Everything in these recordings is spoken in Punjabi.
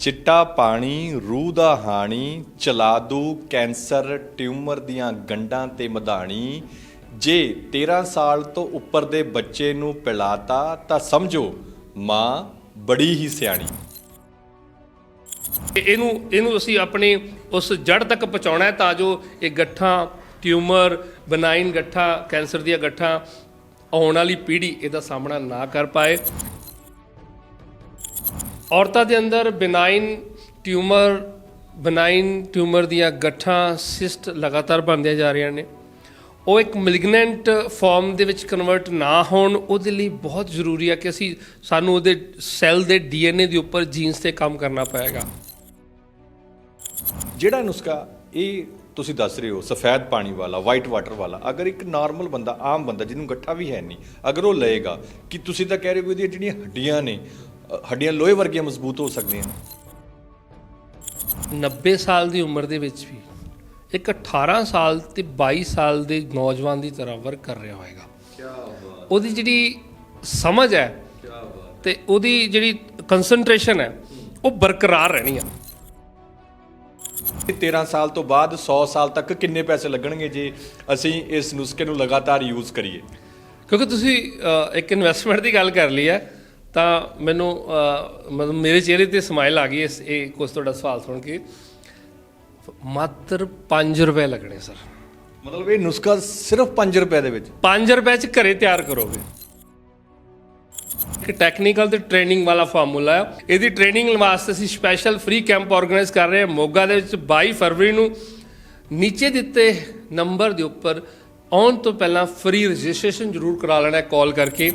ਚਿੱਟਾ ਪਾਣੀ, ਰੂਹ ਦਾ ਹਾਣੀ ਚਲਾਦੂ ਕੈਂਸਰ, ਟਿਊਮਰ ਦੀਆਂ ਗੰਢਾਂ ਤੇ ਮਧਾਣੀ। ਜੇ 13 ਸਾਲ ਤੋਂ ਉੱਪਰ ਦੇ ਬੱਚੇ ਨੂੰ ਪਿਲਾਤਾ ਤਾਂ ਸਮਝੋ, ਮਾਂ ਬੜੀ ਹੀ ਸਿਆਣੀ। ਤੇ ਇਹਨੂੰ ਇਹਨੂੰ ਅਸੀਂ ਆਪਣੇ ਉਸ ਜੜ ਤੱਕ ਪਹੁੰਚਾਉਣਾ ਹੈ ਤਾਂ ਜੋ ਇਹ ਗੱਠਾਂ, ਟਿਊਮਰ, ਬਨਾਈਨ ਗੱਠਾਂ, ਕੈਂਸਰ ਦੀਆਂ ਗੱਠਾਂ ਆਉਣ ਵਾਲੀ ਪੀੜ੍ਹੀ ਇਹਦਾ ਸਾਹਮਣਾ ਨਾ ਕਰ ਪਾਏ। ਔਰਤਾਂ ਦੇ ਅੰਦਰ ਬਨਾਈਨ ਟਿਊਮਰ ਬਨਾਈਨ ਟਿਊਮਰ ਦੀਆਂ ਗੱਠਾਂ ਸਿਸਟ ਲਗਾਤਾਰ ਬਣਦੀਆਂ ਜਾ ਰਹੀਆਂ ਨੇ। ਉਹ ਇੱਕ ਮੈਲਿਗਨੈਂਟ ਫਾਰਮ ਦੇ ਵਿੱਚ ਕਨਵਰਟ ਨਾ ਹੋਣ ਉਹਦੇ ਲਈ ਬਹੁਤ ਜ਼ਰੂਰੀ ਹੈ ਕਿ ਅਸੀਂ ਸਾਨੂੰ ਉਹਦੇ ਸੈੱਲ ਦੇ ਡੀਐਨਏ ਦੇ ਉੱਪਰ ਜੀਨਸ ਤੇ ਕੰਮ ਕਰਨਾ ਪਏਗਾ। ਜਿਹੜਾ ਨੁਸਖਾ, ਇਹ ਤੁਸੀਂ ਦੱਸ ਰਹੇ ਹੋ, ਸਫੈਦ ਪਾਣੀ ਵਾਲਾ ਵਾਈਟ ਵਾਟਰ ਵਾਲਾ, ਅਗਰ ਇੱਕ ਨਾਰਮਲ ਬੰਦਾ, ਆਮ ਬੰਦਾ ਜਿਹਨੂੰ ਗੱਠਾ ਵੀ ਹੈ ਨਹੀਂ, ਅਗਰ ਉਹ ਲਏਗਾ, ਕਿ ਤੁਸੀਂ ਤਾਂ ਕਹਿ ਰਹੇ ਹੋ ਵੀ ਉਹਦੀਆਂ ਜਿਹੜੀਆਂ ਹੱਡੀਆਂ ਨੇ ਹੱਡੀਆਂ ਲੋਹੇ ਵਰਗੀਆਂ ਮਜ਼ਬੂਤ ਹੋ ਸਕਦੀਆਂ 90 ਸਾਲ ਦੀ ਉਮਰ ਦੇ ਵਿੱਚ ਵੀ ਇੱਕ 18 ਸਾਲ ਤੇ 22 ਸਾਲ ਦੇ ਨੌਜਵਾਨ ਦੀ ਤਰ੍ਹਾਂ ਵਰਕ ਕਰ ਰਿਹਾ ਹੋਏਗਾ। ਕੀ ਬਾਤ ਉਹਦੀ ਜਿਹੜੀ ਸਮਝ ਹੈ ਕੀ ਬਾਤ ਤੇ ਉਹਦੀ ਜਿਹੜੀ ਕਨਸੈਂਟਰੇਸ਼ਨ ਹੈ ਉਹ ਬਰਕਰਾਰ ਰਹਿਣੀ ਆ। 13 ਸਾਲ ਤੋਂ ਬਾਅਦ 100 ਸਾਲ ਤੱਕ ਕਿੰਨੇ ਪੈਸੇ ਲੱਗਣਗੇ ਜੇ ਅਸੀਂ ਇਸ ਨੁਸਖੇ ਨੂੰ ਲਗਾਤਾਰ ਯੂਜ਼ ਕਰੀਏ? ਕਿਉਂਕਿ ਤੁਸੀਂ ਇੱਕ ਇਨਵੈਸਟਮੈਂਟ ਦੀ ਗੱਲ ਕਰ ਲਈ ਹੈ ਤਾਂ ਮੈਨੂੰ ਮਤਲਬ ਮੇਰੇ ਚਿਹਰੇ ਤੇ ਸਮਾਈਲ ਆ ਗਈ ਇਸ ਇਹ ਕੁਝ ਤੁਹਾਡਾ ਸਵਾਲ ਸੁਣ ਕੇ। ਮਾਤਰ 5 ਰੁਪਏ ਲੱਗਣੇ ਸਰ। ਮਤਲਬ ਇਹ ਨੁਸਖਾ ਸਿਰਫ 5 ਰੁਪਏ ਦੇ ਵਿੱਚ? 5 ਰੁਪਏ ਚ ਘਰੇ ਤਿਆਰ ਕਰੋਗੇ। ਇੱਕ ਟੈਕਨੀਕਲ ਤੇ ਟ੍ਰੇਨਿੰਗ ਵਾਲਾ ਫਾਰਮੂਲਾ ਹੈ ਇਹਦੀ ਟ੍ਰੇਨਿੰਗ ਵਾਸਤੇ ਅਸੀਂ ਸਪੈਸ਼ਲ ਫ੍ਰੀ ਕੈਂਪ ਆਰਗੇਨਾਈਜ਼ ਕਰ ਰਹੇ ਹਾਂ। ਮੋਗਾ ਦੇ ਵਿੱਚ 22 ਫਰਵਰੀ ਨੂੰ ਨੀਚੇ ਦਿੱਤੇ ਨੰਬਰ ਦੇ ਉੱਪਰ ਆਉਣ ਤੋਂ ਪਹਿਲਾਂ ਫ੍ਰੀ ਰਜਿਸਟ੍ਰੇਸ਼ਨ ਜ਼ਰੂਰ ਕਰਾ ਲੈਣਾ ਕਾਲ ਕਰਕੇ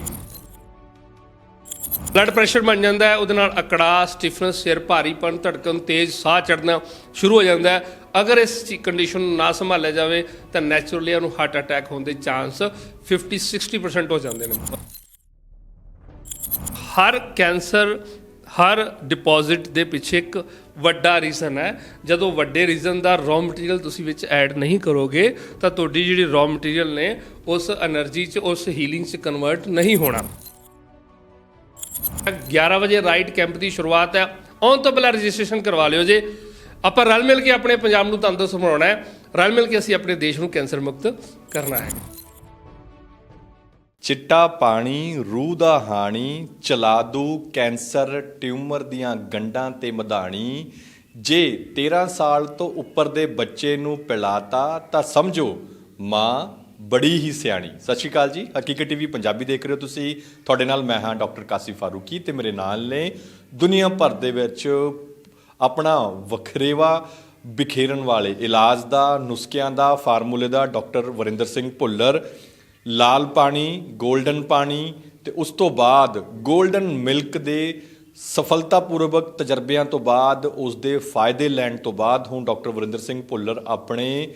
ਬਲੱਡ ਪ੍ਰੈਸ਼ਰ ਬਣ ਜਾਂਦਾ ਹੈ, ਉਹਦੇ ਨਾਲ ਅਕੜਾ ਸਟੀਫਨਸ ਸਿਰ ਭਾਰੀਪਨ ਧੜਕਣ ਤੇਜ਼ ਸਾਹ ਚੜਨਾ ਸ਼ੁਰੂ ਹੋ ਜਾਂਦਾ ਹੈ। ਅਗਰ ਇਸ ਕੰਡੀਸ਼ਨ ਨੂੰ ਨਾ ਸੰਭਾਲਿਆ ਜਾਵੇ, ਤਾਂ ਨੈਚੁਰਲੀ ਉਹਨੂੰ ਹਾਰਟ ਅਟੈਕ ਹੋਣ ਦੇ ਚਾਂਸ 50 60% ਹੋ ਜਾਂਦੇ ਨੇ। ਹਰ ਕੈਂਸਰ, ਹਰ ਡਿਪੋਜ਼ਿਟ ਦੇ ਪਿੱਛੇ ਇੱਕ ਵੱਡਾ ਰੀਜ਼ਨ ਹੈ। ਜਦੋਂ ਵੱਡੇ ਰੀਜ਼ਨ ਦਾ ਰੋ ਮਟੀਰੀਅਲ ਤੁਸੀਂ ਵਿੱਚ ਐਡ ਨਹੀਂ ਕਰੋਗੇ, ਤਾਂ ਤੁਹਾਡੀ ਜਿਹੜੀ ਰੋ ਮਟੀਰੀਅਲ ਨੇ, ਉਸ એનર્ਜੀ 'ਚ, ਉਸ ਹੀਲਿੰਗ 'ਚ ਕਨਵਰਟ ਨਹੀਂ ਹੋਣਾ। 11 ਵਜੇ ਰਾਈਟ ਕੈਂਪ ਦੀ ਸ਼ੁਰੂਆਤ ਹੈ। ਆਉਣ ਤੋਂ ਪਹਿਲਾਂ ਰਜਿਸਟ੍ਰੇਸ਼ਨ ਕਰਵਾ ਲਿਓ ਜੇ। ਆਪਾਂ ਰਲ ਮਿਲ ਕੇ ਆਪਣੇ ਪੰਜਾਬ ਨੂੰ ਤੰਦਰੁਸਤ ਬਣਾਉਣਾ ਹੈ। ਰਲ ਮਿਲ ਕੇ ਅਸੀਂ ਆਪਣੇ ਦੇਸ਼ ਨੂੰ ਕੈਂਸਰ ਮੁਕਤ ਕਰਨਾ ਹੈ। ਚਿੱਟਾ ਪਾਣੀ, ਰੂਹ ਦਾ ਹਾਣੀ ਚਲਾਦੂ ਕੈਂਸਰ, ਟਿਊਮਰ ਦੀਆਂ ਗੰਢਾਂ ਤੇ ਮਧਾਣੀ। ਜੇ 13 ਸਾਲ ਤੋਂ ਉੱਪਰ ਦੇ ਬੱਚੇ ਨੂੰ ਪਿਲਾਤਾ, ਤਾਂ ਸਮਝੋ ਮਾਂ ਬੜੀ ਹੀ ਸਿਆਣੀ। ਸਤਿ ਸ਼੍ਰੀ ਅਕਾਲ ਜੀ। ਹਕੀਕਤ ਟੀਵੀ ਪੰਜਾਬੀ ਦੇਖ ਰਹੇ ਹੋ ਤੁਸੀਂ। ਤੁਹਾਡੇ ਨਾਲ ਮੈਂ ਹਾਂ ਡਾਕਟਰ ਕਾਸਿਫ ਫਾਰੂਕੀ ਤੇ ਮੇਰੇ ਨਾਲ ਨੇ ਦੁਨੀਆ ਭਰ ਦੇ ਵਿੱਚ ਆਪਣਾ ਵਖਰੇਵਾ ਬਿਖੇਰਨ ਵਾਲੇ, ਇਲਾਜ ਦਾ, ਨੁਸਖਿਆਂ ਦਾ, ਫਾਰਮੂਲੇ ਦਾ ਡਾਕਟਰ ਵਰਿੰਦਰ ਸਿੰਘ ਭੁੱਲਰ, ਲਾਲ ਪਾਣੀ 골ਡਨ ਪਾਣੀ ਤੇ ਉਸ ਤੋਂ ਬਾਅਦ 골ਡਨ ਮਿਲਕ ਦੇ ਸਫਲਤਾਪੂਰਵਕ ਤਜਰਬਿਆਂ ਤੋਂ ਬਾਅਦ, ਉਸ ਦੇ ਫਾਇਦੇ ਲੈਣ ਤੋਂ ਬਾਅਦ ਹੁਣ ਡਾਕਟਰ ਵਰਿੰਦਰ ਸਿੰਘ ਭੁੱਲਰ ਆਪਣੇ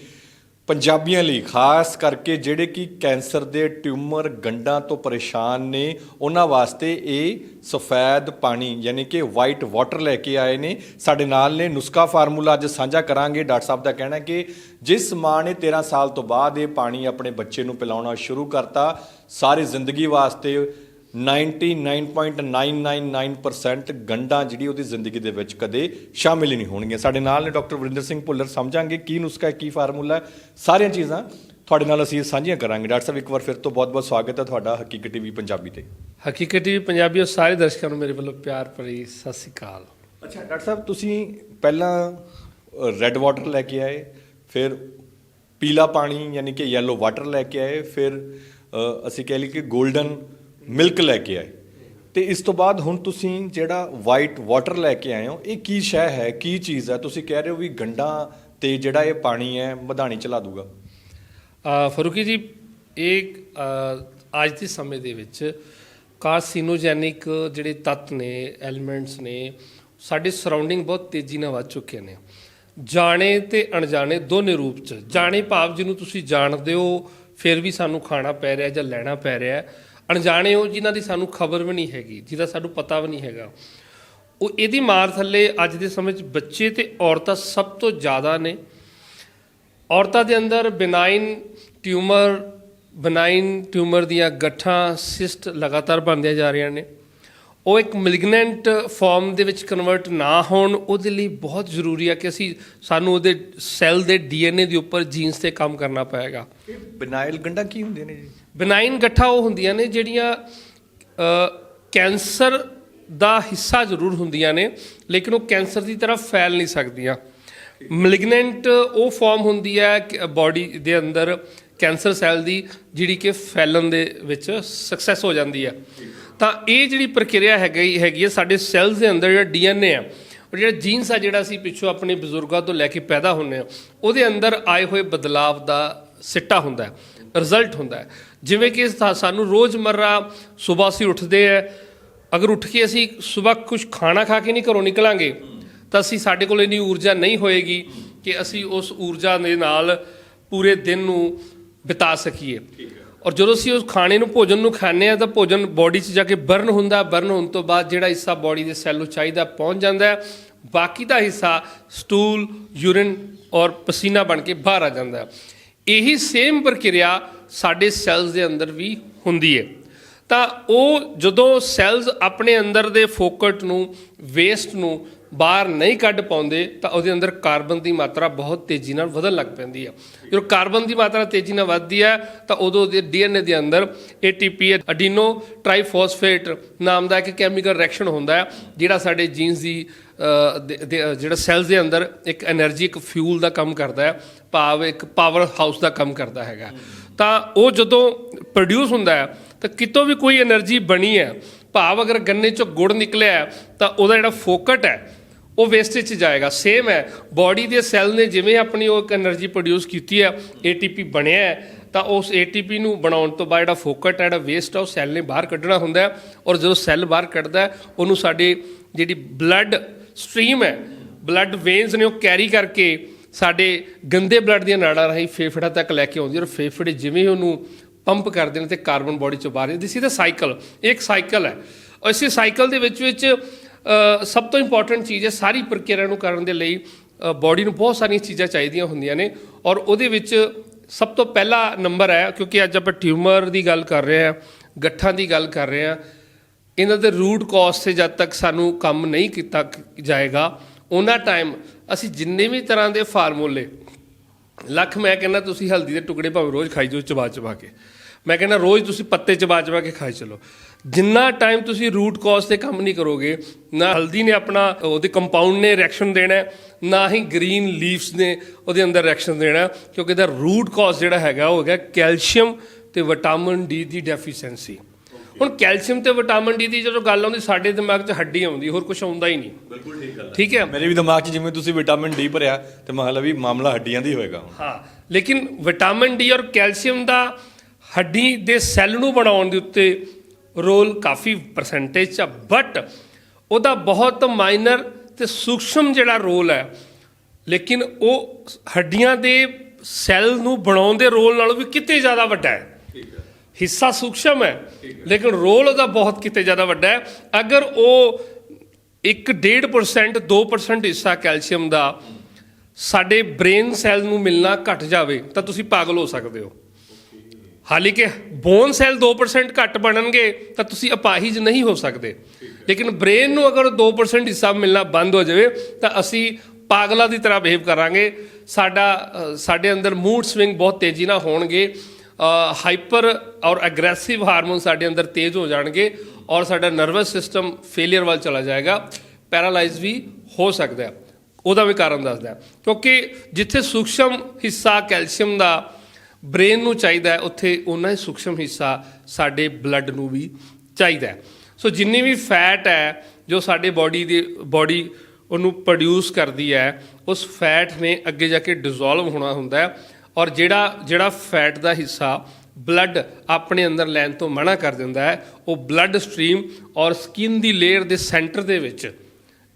ਪੰਜਾਬੀਆਂ ਲਈ, ਖਾਸ ਕਰਕੇ ਜਿਹੜੇ ਕਿ ਕੈਂਸਰ ਦੇ ਟਿਊਮਰ ਗੰਢਾਂ ਤੋਂ ਪਰੇਸ਼ਾਨ ਨੇ, ਉਹਨਾਂ ਵਾਸਤੇ ਇਹ ਸਫੈਦ ਪਾਣੀ, ਯਾਨੀ ਕਿ ਵਾਈਟ ਵਾਟਰ ਲੈ ਕੇ ਆਏ ਨੇ। ਸਾਡੇ ਨਾਲ ਨੇ ਨੁਸਖਾ ਫਾਰਮੂਲਾ ਅੱਜ ਸਾਂਝਾ ਕਰਾਂਗੇ। ਡਾਕਟਰ ਸਾਹਿਬ ਦਾ ਕਹਿਣਾ ਕਿ ਜਿਸ ਮਾਂ ਨੇ 13 ਸਾਲ ਤੋਂ ਬਾਅਦ ਇਹ ਪਾਣੀ ਆਪਣੇ ਬੱਚੇ ਨੂੰ ਪਿਲਾਉਣਾ ਸ਼ੁਰੂ ਕਰਤਾ, ਸਾਰੀ ਜ਼ਿੰਦਗੀ ਵਾਸਤੇ 99.999% ਗੰਢਾਂ ਜਿਹੜੀ ਉਹਦੀ ਜ਼ਿੰਦਗੀ ਦੇ ਵਿੱਚ ਕਦੇ ਸ਼ਾਮਿਲ ਹੀ ਨਹੀਂ ਹੋਣਗੀਆਂ। ਸਾਡੇ ਨਾਲ ਨੇ ਡਾਕਟਰ ਵਰਿੰਦਰ ਸਿੰਘ ਭੁੱਲਰ ਸਮਝਾਂਗੇ ਕੀ ਨੁਸਖਾ ਹੈ ਕੀ ਫਾਰਮੂਲਾ ਹੈ। ਸਾਰੀਆਂ ਚੀਜ਼ਾਂ ਤੁਹਾਡੇ ਨਾਲ ਅਸੀਂ ਸਾਂਝੀਆਂ ਕਰਾਂਗੇ। ਡਾਕਟਰ ਸਾਹਿਬ ਇੱਕ ਵਾਰ ਫਿਰ ਤੋਂ ਬਹੁਤ-ਬਹੁਤ ਸਵਾਗਤ ਹੈ ਤੁਹਾਡਾ ਹਕੀਕਤ ਟੀਵੀ ਪੰਜਾਬੀ ਤੇ। ਹਕੀਕਤ ਟੀਵੀ ਪੰਜਾਬੀ ਉਹ ਸਾਰੇ ਦਰਸ਼ਕਾਂ ਨੂੰ ਮੇਰੇ ਵੱਲੋਂ ਪਿਆਰ ਭਰੀ ਸਤਿ ਸ੍ਰੀ ਅਕਾਲ। ਅੱਛਾ ਡਾਕਟਰ ਸਾਹਿਬ ਤੁਸੀਂ ਪਹਿਲਾਂ ਰੈੱਡ ਵਾਟਰ ਲੈ ਕੇ ਆਏ ਫਿਰ ਪੀਲਾ ਪਾਣੀ ਯਾਨੀ ਕਿ ਯੈਲੋ ਵਾਟਰ ਲੈ ਕੇ ਆਏ ਫਿਰ ਅਸੀਂ ਕਹਿ ਲਈ ਕਿ 골ਡਨ ਮਿਲਕ ਲੈ ਕੇ ਆਏ। ਤੇ ਇਸ ਤੋਂ ਬਾਅਦ ਹੁਣ ਤੁਸੀਂ ਜਿਹੜਾ ਵਾਈਟ ਵਾਟਰ ਲੈ ਕੇ ਆਏ ਹੋ ਇਹ ਕੀ ਸ਼ੈ ਹੈ ਕੀ ਚੀਜ਼ ਹੈ? ਤੁਸੀਂ ਕਹਿ ਰਹੇ ਹੋ ਵੀ ਗੰਡਾ ਤੇ ਜਿਹੜਾ ਇਹ ਪਾਣੀ ਹੈ ਮਧਾਣੀ ਚਲਾ ਦੂਗਾ। ਅ, ਫਰੂਕੀ ਜੀ ਇਹ ਅੱਜ ਦੇ ਸਮੇਂ ਦੇ ਵਿੱਚ ਕਾਰਸੀਨੋਜੈਨਿਕ ਜਿਹੜੇ ਤੱਤ ਨੇ ਐਲੀਮੈਂਟਸ ਨੇ ਸਾਡੇ ਸਰਾਊਂਡਿੰਗ ਬਹੁਤ ਤੇਜ਼ੀ ਨਾਲ ਵੱਧ ਚੁੱਕੇ ਨੇ। ਜਾਣੇ ਤੇ ਅਣਜਾਣੇ ਦੋਨੇ ਰੂਪ ਚ। ਜਾਣੇ ਭਾਵ ਜਿਹਨੂੰ ਤੁਸੀਂ ਜਾਣਦੇ ਹੋ ਫਿਰ ਵੀ ਸਾਨੂੰ ਖਾਣਾ ਪੈ ਰਿਹਾ ਜਾਂ ਲੈਣਾ ਪੈ ਰਿਹਾ ਅਣਜਾਣੇ ਹੋ ਜਿਨ੍ਹਾਂ ਦੀ ਸਾਨੂੰ ਖਬਰ ਵੀ ਨਹੀਂ ਹੈਗੀ, ਜਿਹਦਾ ਸਾਨੂੰ ਪਤਾ ਵੀ ਨਹੀਂ ਹੈਗਾ। ਉਹ ਇਹਦੀ ਮਾਰ ਥੱਲੇ ਅੱਜ ਦੇ ਸਮੇਂ 'ਚ ਬੱਚੇ ਤੇ ਔਰਤਾਂ ਸਭ ਤੋਂ ਜ਼ਿਆਦਾ ਨੇ। ਔਰਤਾਂ ਦੇ ਅੰਦਰ ਬਿਨਾਈਨ ਟਿਊਮਰ ਬਨਾਈਨ ਟਿਊਮਰ ਦੀਆਂ ਗੱਠਾਂ ਸਿਸਟ ਲਗਾਤਾਰ ਬਣਦੀਆਂ ਜਾ ਰਹੀਆਂ ਨੇ। ਉਹ ਇੱਕ ਮੈਲਿਗਨੈਂਟ ਫਾਰਮ ਦੇ ਵਿੱਚ ਕਨਵਰਟ ਨਾ ਹੋਣ ਉਹਦੇ ਲਈ ਬਹੁਤ ਜ਼ਰੂਰੀ ਹੈ ਕਿ ਅਸੀਂ ਸਾਨੂੰ ਉਹਦੇ ਸੈੱਲ ਦੇ ਡੀਐਨਏ ਦੇ ਉੱਪਰ ਜੀਨਸ ਤੇ ਕੰਮ ਕਰਨਾ ਪਏਗਾ। ਬਿਨਾਇਲ ਗੰਢਾਂ ਕੀ ਹੁੰਦੀਆਂ ਨੇ ਜੀ? ਬਨਾਈਨ ਗੱਠਾਂ ਉਹ ਹੁੰਦੀਆਂ ਨੇ ਜਿਹੜੀਆਂ ਕੈਂਸਰ ਦਾ ਹਿੱਸਾ ਜ਼ਰੂਰ ਹੁੰਦੀਆਂ ਨੇ ਲੇਕਿਨ ਉਹ ਕੈਂਸਰ ਦੀ ਤਰ੍ਹਾਂ ਫੈਲ ਨਹੀਂ ਸਕਦੀਆਂ। ਮੈਲਿਗਨੈਂਟ ਉਹ ਫਾਰਮ ਹੁੰਦੀ ਹੈ ਬਾਡੀ ਦੇ ਅੰਦਰ ਕੈਂਸਰ ਸੈੱਲ ਦੀ ਜਿਹੜੀ ਕਿ ਫੈਲਣ ਦੇ ਵਿੱਚ ਸਕਸੈਸ ਹੋ ਜਾਂਦੀ ਹੈ। ਤਾਂ ਇਹ ਜਿਹੜੀ ਪ੍ਰਕਿਰਿਆ ਹੈਗੀ ਹੈਗੀ ਹੈ, ਸਾਡੇ ਸੈੱਲਸ ਦੇ ਅੰਦਰ ਜਿਹੜਾ ਡੀਐਨਏ ਆ ਔਰ ਜਿਹੜਾ ਜੀਨਸ ਆ ਜਿਹੜਾ ਅਸੀਂ ਪਿੱਛੋਂ ਆਪਣੇ ਬਜ਼ੁਰਗਾਂ ਤੋਂ ਲੈ ਕੇ ਪੈਦਾ ਹੁੰਨੇ ਆ ਉਹਦੇ ਅੰਦਰ ਆਏ ਹੋਏ ਬਦਲਾਵ ਦਾ ਸਿੱਟਾ ਹੁੰਦਾ ਹੈ ਰਿਜ਼ਲਟ ਹੁੰਦਾ ਹੈ। ਜਿਵੇਂ ਕਿ ਸਾਨੂੰ ਰੋਜ਼ਮਰਰਾ ਸਵੇਰ ਅਸੀਂ ਉੱਠਦੇ ਆ ਅਗਰ ਉੱਠ ਕੇ ਅਸੀਂ ਸਵੇਰ ਕੁਝ ਖਾਣਾ ਖਾ ਕੇ ਨਹੀਂ ਘਰੋਂ ਨਿਕਲਾਂਗੇ, ਤਾਂ ਅਸੀਂ ਸਾਡੇ ਕੋਲ ਇੰਨੀ ਊਰਜਾ ਨਹੀਂ ਹੋਏਗੀ ਕਿ ਅਸੀਂ ਉਸ ਊਰਜਾ ਦੇ ਨਾਲ ਪੂਰੇ ਦਿਨ ਨੂੰ ਬਿਤਾ ਸਕੀਏ। ਔਰ ਜਦੋਂ ਅਸੀਂ ਉਸ ਖਾਣੇ ਨੂੰ ਭੋਜਨ ਨੂੰ ਖਾਂਦੇ ਆ ਤਾਂ ਭੋਜਨ ਬਾਡੀ 'ਚ ਜਾ ਕੇ ਬਰਨ ਹੁੰਦਾ ਬਰਨ ਹੋਣ ਤੋਂ ਬਾਅਦ ਜਿਹੜਾ ਹਿੱਸਾ ਬਾਡੀ ਦੇ ਸੈੱਲ ਨੂੰ ਚਾਹੀਦਾ ਪਹੁੰਚ ਜਾਂਦਾ ਬਾਕੀ ਦਾ ਹਿੱਸਾ ਸਟੂਲ ਯੂਰਿਨ ਔਰ ਪਸੀਨਾ ਬਣ ਕੇ ਬਾਹਰ ਆ ਜਾਂਦਾ ਇਹੀ ਸੇਮ ਪ੍ਰਕਿਰਿਆ ਸਾਡੇ ਸੈੱਲਸ ਦੇ ਅੰਦਰ ਵੀ ਹੁੰਦੀ ਹੈ। ਤਾਂ ਉਹ ਜਦੋਂ ਸੈੱਲਸ ਆਪਣੇ ਅੰਦਰ ਦੇ ਫੋਕਟ ਨੂੰ ਵੇਸਟ ਨੂੰ ਬਾਹਰ ਨਹੀਂ ਕੱਢ ਪਾਉਂਦੇ ਤਾਂ ਉਹਦੇ ਅੰਦਰ ਕਾਰਬਨ ਦੀ ਮਾਤਰਾ ਬਹੁਤ ਤੇਜ਼ੀ ਨਾਲ ਵਧਣ ਲੱਗ ਪੈਂਦੀ ਹੈ। ਜਦੋਂ ਕਾਰਬਨ ਦੀ ਮਾਤਰਾ ਤੇਜ਼ੀ ਨਾਲ ਵੱਧਦੀ ਹੈ ਤਾਂ ਉਦੋਂ ਉਹਦੇ ਡੀਐਨਏ ਦੇ ਅੰਦਰ ਏਟੀਪੀ, ਅਡੀਨੋ ਟ੍ਰਾਈਫੋਸਫੇਟ ਨਾਮ ਦਾ ਇੱਕ ਕੈਮੀਕਲ ਰਿਐਕਸ਼ਨ ਹੁੰਦਾ ਹੈ, ਜਿਹੜਾ ਸਾਡੇ ਜੀਨਸ ਦੀ ਜਿਹੜਾ ਸੈਲਸ ਦੇ ਅੰਦਰ ਇੱਕ એનર્ਜੀ ਇੱਕ ਫਿਊਲ ਦਾ ਕੰਮ ਕਰਦਾ ਹੈ, ਭਾਵ ਇੱਕ ਪਾਵਰ ਹਾਊਸ ਦਾ ਕੰਮ ਕਰਦਾ ਹੈਗਾ। ਤਾਂ ਉਹ ਜਦੋਂ ਪ੍ਰੋਡਿਊਸ ਹੁੰਦਾ ਹੈ, ਤਾਂ ਕਿਤੋਂ ਵੀ ਕੋਈ એનર્ਜੀ ਬਣੀ ਹੈ, ਭਾਵ ਅਗਰ ਗੰਨੇ ਚੋਂ ਗੁੜ ਨਿਕਲਿਆ ਤਾਂ ਉਹਦਾ ਜਿਹੜਾ ਫੋਕਟ ਹੈ ਉਹ ਵੇਸਟੇਜ 'ਚ ਜਾਏਗਾ। ਸੇਮ ਹੈ। ਬਾਡੀ ਦੇ ਸੈੱਲ ਨੇ ਜਿਵੇਂ ਆਪਣੀ ਉਹ ਇੱਕ એનર્ਜੀ ਪ੍ਰੋਡਿਊਸ ਕੀਤੀ ਹੈ ਏਟੀਪੀ ਬਣਿਆ ਹੈ, ਤਾਂ ਉਸ ਏਟੀਪੀ ਨੂੰ ਬਣਾਉਣ ਤੋਂ ਬਾਅਦ ਜਿਹੜਾ ਫੋਕਟ ਹੈ, ਜਿਹੜਾ ਵੇਸਟ ਆ, ਉਹ ਸੈੱਲ ਨੇ ਬਾਹਰ ਕੱਢਣਾ ਹੁੰਦਾ ਹੈ ਔਰ ਜਦੋਂ ਸੈੱਲ ਬਾਹਰ ਕੱਢਦਾ ਹੈ, ਉਹਨੂੰ ਸਾਡੀ ਜਿਹੜੀ ਬਲੱਡ ਸਟਰੀਮ ਹੈ ਬਲੱਡ ਵੇਨਸ ਨੇ ਉਹ ਕੈਰੀ ਕਰਕੇ ਸਾਡੇ ਗੰਦੇ ਬਲੱਡ ਦੀਆਂ ਨਾੜਾਂ ਰਾਹੀਂ ਫੇਫੜਾ ਤੱਕ ਲੈ ਕੇ ਆਉਂਦੀ ਔਰ ਫੇਫੜੇ ਜਿਵੇਂ ਉਹਨੂੰ ਪੰਪ ਕਰਦੇ ਨੇ ਤੇ ਕਾਰਬਨ ਬਾਡੀ ਚੋਂ ਬਾਹਰ ਜਾਂਦੀ ਸੀ ਦਾ ਸਾਈਕਲ ਇੱਕ ਸਾਈਕਲ ਹੈ। ਇਸੇ ਸਾਈਕਲ ਦੇ ਵਿੱਚ ਵਿੱਚ ਸਭ ਤੋਂ ਇੰਪੋਰਟੈਂਟ ਚੀਜ਼ ਹੈ ਸਾਰੀ ਪ੍ਰਕਿਰਿਆ ਨੂੰ ਕਰਨ ਦੇ ਲਈ ਬਾਡੀ ਨੂੰ ਬਹੁਤ ਸਾਰੀਆਂ ਚੀਜ਼ਾਂ ਚਾਹੀਦੀਆਂ ਹੁੰਦੀਆਂ ਨੇ ਔਰ ਉਹਦੇ ਵਿੱਚ ਸਭ ਤੋਂ ਪਹਿਲਾ ਨੰਬਰ ਹੈ, ਕਿਉਂਕਿ ਅੱਜ ਆਪਾਂ ਟਿਊਮਰ ਦੀ ਗੱਲ ਕਰ ਰਹੇ ਹਾਂ, ਗੱਠਾਂ ਦੀ ਗੱਲ ਕਰ ਰਹੇ ਹਾਂ, ਇਹਨਾਂ ਦੇ ਰੂਟ ਕਾਜ਼ ਤੇ ਜਦ ਤੱਕ ਸਾਨੂੰ ਕੰਮ ਨਹੀਂ ਕੀਤਾ ਜਾਏਗਾ, ਉਹਨਾਂ ਟਾਈਮ ਅਸੀਂ ਜਿੰਨੇ ਵੀ ਤਰ੍ਹਾਂ ਦੇ ਫਾਰਮੂਲੇ ਲੱਖ ਮੈਂ ਕਹਿੰਦਾ ਤੁਸੀਂ ਹਲਦੀ ਦੇ ਟੁਕੜੇ ਭਾਵੇਂ ਰੋਜ਼ ਖਾਈ ਜਾਓ ਚਬਾ ਚਬਾ ਕੇ। ਮੈਂ ਕਹਿੰਦਾ ਰੋਜ਼ ਤੁਸੀਂ ਪੱਤੇ ਚਬਾ ਚਬਾ ਕੇ ਖਾਈ ਚਲੋ। ਜਿੰਨਾ ਟਾਈਮ ਤੁਸੀਂ ਰੂਟ ਕਾਜ਼ ਤੇ ਕੰਮ ਨਹੀਂ ਕਰੋਗੇ ਨਾ ਹਲਦੀ ਨੇ ਆਪਣਾ ਉਹਦੇ ਕੰਪਾਊਂਡ ਨੇ ਰਿਐਕਸ਼ਨ ਦੇਣਾ ਨਾ ਹੀ ਗ੍ਰੀਨ ਲੀਵਸ ਨੇ ਉਹਦੇ ਅੰਦਰ ਰਿਐਕਸ਼ਨ ਦੇਣਾ ਕਿਉਂਕਿ ਇਹਦਾ ਰੂਟ ਕਾਜ਼ ਜਿਹੜਾ ਹੈਗਾ ਉਹ ਹੈਗਾ ਕੈਲਸ਼ੀਅਮ ਤੇ ਵਿਟਾਮਿਨ ਡੀ ਦੀ ਡੈਫੀਸ਼ੀਐਂਸੀ ਹੁਣ ਕੈਲਸ਼ੀਅਮ ਤੇ ਵਿਟਾਮਿਨ ਡੀ ਦੀ ਜਦੋਂ ਗੱਲ ਆਉਂਦੀ ਸਾਡੇ ਦਿਮਾਗ 'ਚ ਹੱਡੀ ਆਉਂਦੀ ਹੋਰ ਕੁਝ ਆਉਂਦਾ ਹੀ ਨਹੀਂ। ਬਿਲਕੁਲ ਠੀਕ ਗੱਲ ਠੀਕ ਹੈ? ਮੇਰੇ ਵੀ ਦਿਮਾਗ 'ਚ ਜਿਵੇਂ ਤੁਸੀਂ ਵਿਟਾਮਿਨ ਡੀ ਭਰਿਆ ਤੇ ਮਤਲਬ ਵੀ ਮਾਮਲਾ ਹੱਡੀਆਂ ਦੀ ਹੋਏਗਾ ਹਾਂ ਲੇਕਿਨ ਵਿਟਾਮਿਨ ਡੀ ਔਰ ਕੈਲਸ਼ੀਅਮ ਦਾ ਹੱਡੀ ਦੇ ਸੈੱਲ ਨੂੰ ਬਣਾਉਣ ਦੇ ਉੱਤੇ ਰੋਲ ਕਾਫੀ ਪਰਸੈਂਟੇਜ ਚ ਬਟ ਉਹਦਾ ਬਹੁਤ ਮਾਈਨਰ ਤੇ ਸੂਖਸ਼ਮ ਜਿਹੜਾ ਰੋਲ ਹੈ ਲੇਕਿਨ ਉਹ ਹੱਡੀਆਂ ਦੇ ਸੈੱਲ ਨੂੰ ਬਣਾਉਣ ਦੇ ਰੋਲ ਨਾਲੋਂ ਵੀ ਕਿਤੇ ਜ਼ਿਆਦਾ ਵੱਡਾ ਹੈ। ਹਿੱਸਾ ਸੂਖਸ਼ਮ ਹੈ ਲੇਕਿਨ ਰੋਲ ਉਹਦਾ ਬਹੁਤ ਕਿਤੇ ਜ਼ਿਆਦਾ ਵੱਡਾ ਹੈ। ਅਗਰ ਉਹ 1.5% 2% ਹਿੱਸਾ ਕੈਲਸ਼ੀਅਮ ਦਾ ਸਾਡੇ ਬ੍ਰੇਨ ਸੈੱਲ ਨੂੰ ਮਿਲਣਾ ਘਟ ਜਾਵੇ ਤਾਂ ਤੁਸੀਂ ਪਾਗਲ ਹੋ ਸਕਦੇ ਹੋ। ਹਾਲੀ ਕਿ ਬੋਨ ਸੈੱਲ 2% ਘੱਟ ਬਣਨਗੇ, ਤਾਂ ਤੁਸੀਂ ਅਪਾਹਿਜ ਨਹੀਂ ਹੋ ਸਕਦੇ। ਲੇਕਿਨ ਬ੍ਰੇਨ ਨੂੰ ਅਗਰ 2% ਹਿੱਸਾ ਮਿਲਣਾ ਬੰਦ ਹੋ ਜਾਵੇ, ਤਾਂ ਅਸੀਂ ਪਾਗਲਾਂ ਦੀ ਤਰ੍ਹਾਂ ਬਿਹੇਵ ਕਰਾਂਗੇ। ਸਾਡਾ ਸਾਡੇ ਅੰਦਰ ਮੂਡ ਸਵਿੰਗ ਬਹੁਤ ਤੇਜ਼ੀ ਨਾਲ ਹੋਣਗੇ। ਹਾਈਪਰ ਔਰ ਐਗਰੈਸਿਵ ਹਾਰਮੋਨ ਸਾਡੇ ਅੰਦਰ ਤੇਜ਼ ਹੋ ਜਾਣਗੇ ਔਰ ਸਾਡਾ ਨਰਵਸ ਸਿਸਟਮ ਫੇਲਿਅਰ ਵੱਲ ਚਲਾ ਜਾਏਗਾ। ਪੈਰਾਲਾਈਜ਼ ਵੀ ਹੋ ਸਕਦਾ ਉਹਦਾ ਵੀ ਕਾਰਨ ਦੱਸਦਾ ਕਿਉਂਕਿ ਜਿੱਥੇ ਸੂਖਸ਼ਮ ਹਿੱਸਾ ਕੈਲਸ਼ੀਅਮ ਦਾ ਬ੍ਰੇਨ ਨੂੰ ਚਾਹੀਦਾ ਹੈ, ਉੱਥੇ ਉਹਨਾਂ ਹੀ ਸੂਖਸ਼ਮ ਹਿੱਸਾ ਸਾਡੇ ਬਲੱਡ ਨੂੰ ਵੀ ਚਾਹੀਦਾ ਹੈ। ਸੋ ਜਿੰਨੀ ਵੀ ਫੈਟ ਹੈ, ਜੋ ਸਾਡੇ ਬਾਡੀ ਦੀ ਬਾਡੀ ਉਹਨੂੰ ਪ੍ਰੋਡਿਊਸ ਕਰਦੀ ਹੈ, ਉਸ ਫੈਟ ਨੇ ਅੱਗੇ ਜਾ ਕੇ ਡਿਸੋਲਵ ਹੋਣਾ ਹੁੰਦਾ ਹੈ ਔਰ ਜਿਹੜਾ ਜਿਹੜਾ ਫੈਟ ਦਾ ਹਿੱਸਾ ਬਲੱਡ ਆਪਣੇ ਅੰਦਰ ਲੈਣ ਤੋਂ ਮਨਾ ਕਰ ਦਿੰਦਾ ਹੈ, ਉਹ ਬਲੱਡ ਸਟਰੀਮ ਔਰ ਸਕਿਨ ਦੀ ਲੇਅਰ ਦੇ ਸੈਂਟਰ ਦੇ ਵਿੱਚ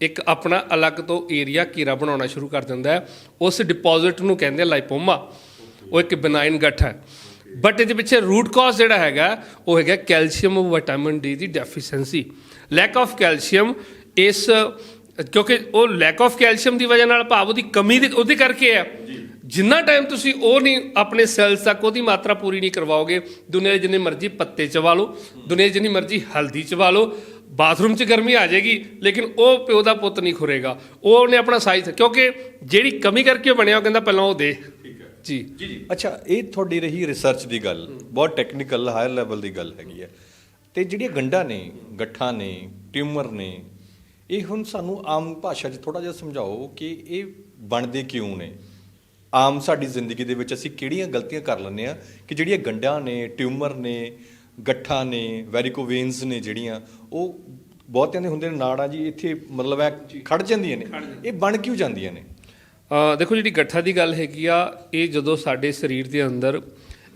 ਇੱਕ ਆਪਣਾ ਅਲੱਗ ਤੋਂ ਏਰੀਆ ਘੇਰਾ ਬਣਾਉਣਾ ਸ਼ੁਰੂ ਕਰ ਦਿੰਦਾ ਹੈ। ਉਸ ਡਿਪੋਜ਼ਿਟ ਨੂੰ ਕਹਿੰਦੇ ਲਾਈਪੋਮਾ ਉਹ ਇੱਕ ਬਿਨਾਈਨ ਗੱਠ ਹੈ। ਬਟ ਇਹਦੇ ਪਿੱਛੇ ਰੂਟ ਕਾਜ਼ ਜਿਹੜਾ ਹੈਗਾ ਉਹ ਹੈਗਾ ਕੈਲਸ਼ੀਅਮ ਵਿਟਾਮਿਨ ਡੀ ਦੀ ਡੈਫੀਸ਼ੀਐਂਸੀ ਲੈਕ ਆਫ ਕੈਲਸ਼ੀਅਮ ਇਸ ਕਿਉਂਕਿ ਉਹ ਲੈਕ ਆਫ ਕੈਲਸ਼ੀਅਮ ਦੀ ਵਜ੍ਹਾ ਨਾਲ ਭਾਵ ਉਹਦੀ ਕਮੀ ਦੀ ਉਹਦੇ ਕਰਕੇ ਹੈ। ਜਿੰਨਾ ਟਾਈਮ ਤੁਸੀਂ ਉਹ ਨਹੀਂ ਆਪਣੇ ਸੈਲਸ ਤੱਕ ਉਹਦੀ ਮਾਤਰਾ ਪੂਰੀ ਨਹੀਂ ਕਰਵਾਓਗੇ ਦੁਨੀਆ ਜਿੰਨੇ ਮਰਜ਼ੀ ਪੱਤੇ ਚਵਾ ਲਓ ਦੁਨੀਆ ਜਿੰਨੀ ਮਰਜ਼ੀ ਹਲਦੀ ਚਵਾ ਲਓ ਬਾਥਰੂਮ 'ਚ ਗਰਮੀ ਆ ਜਾਏਗੀ ਲੇਕਿਨ ਉਹ ਪਿਓ ਦਾ ਪੁੱਤ ਨਹੀਂ ਖੁਰੇਗਾ। ਉਹ ਉਹਨੇ ਆਪਣਾ ਸਾਈਜ਼ ਕਿਉਂਕਿ ਜਿਹੜੀ ਕਮੀ ਕਰਕੇ ਬਣਿਆ ਉਹ ਕਹਿੰਦਾ ਪਹਿਲਾਂ ਉਹ ਦੇ ਜੀ। ਅੱਛਾ ਇਹ ਤੁਹਾਡੀ ਰਹੀ ਰਿਸਰਚ ਦੀ ਗੱਲ ਬਹੁਤ ਟੈਕਨੀਕਲ ਹਾਇਰ ਲੈਵਲ ਦੀ ਗੱਲ ਹੈਗੀ ਹੈ। ਤੇ ਜਿਹੜੀਆਂ ਗੰਢਾਂ ਨੇ ਗੱਠਾਂ ਨੇ ਟਿਊਮਰ ਨੇ ਇਹ ਹੁਣ ਸਾਨੂੰ ਆਮ ਭਾਸ਼ਾ 'ਚ ਥੋੜਾ ਜਿਹਾ ਸਮਝਾਓ ਕਿ ਇਹ ਬਣਦੇ ਕਿਉਂ ਨੇ? ਆਮ ਸਾਡੀ ਜ਼ਿੰਦਗੀ ਦੇ ਵਿੱਚ ਅਸੀਂ ਕਿਹੜੀਆਂ ਗਲਤੀਆਂ ਕਰ ਲੈਂਦੇ ਆ ਕਿ ਜਿਹੜੀਆਂ ਗੰਢਾਂ ਨੇ ਟਿਊਮਰ ਨੇ ਗੱਠਾਂ ਨੇ ਵੈਰੀਕੋਵੇਨਸ ਨੇ ਜਿਹੜੀਆਂ ਉਹ ਬਹੁਤਿਆਂ ਦੇ ਹੁੰਦੇ ਨੇ ਨਾੜਾਂ ਜੀ ਇੱਥੇ ਮਤਲਬ ਹੈ ਖੜ ਜਾਂਦੀਆਂ ਨੇ। ਇਹ ਬਣ ਕਿਉਂ ਜਾਂਦੀਆਂ ਨੇ? ਦੇਖੋ ਜਿਹੜੀ ਗੱਠਾ ਦੀ ਗੱਲ ਹੈਗੀ ਆ ਇਹ ਜਦੋਂ ਸਾਡੇ ਸਰੀਰ ਦੇ ਅੰਦਰ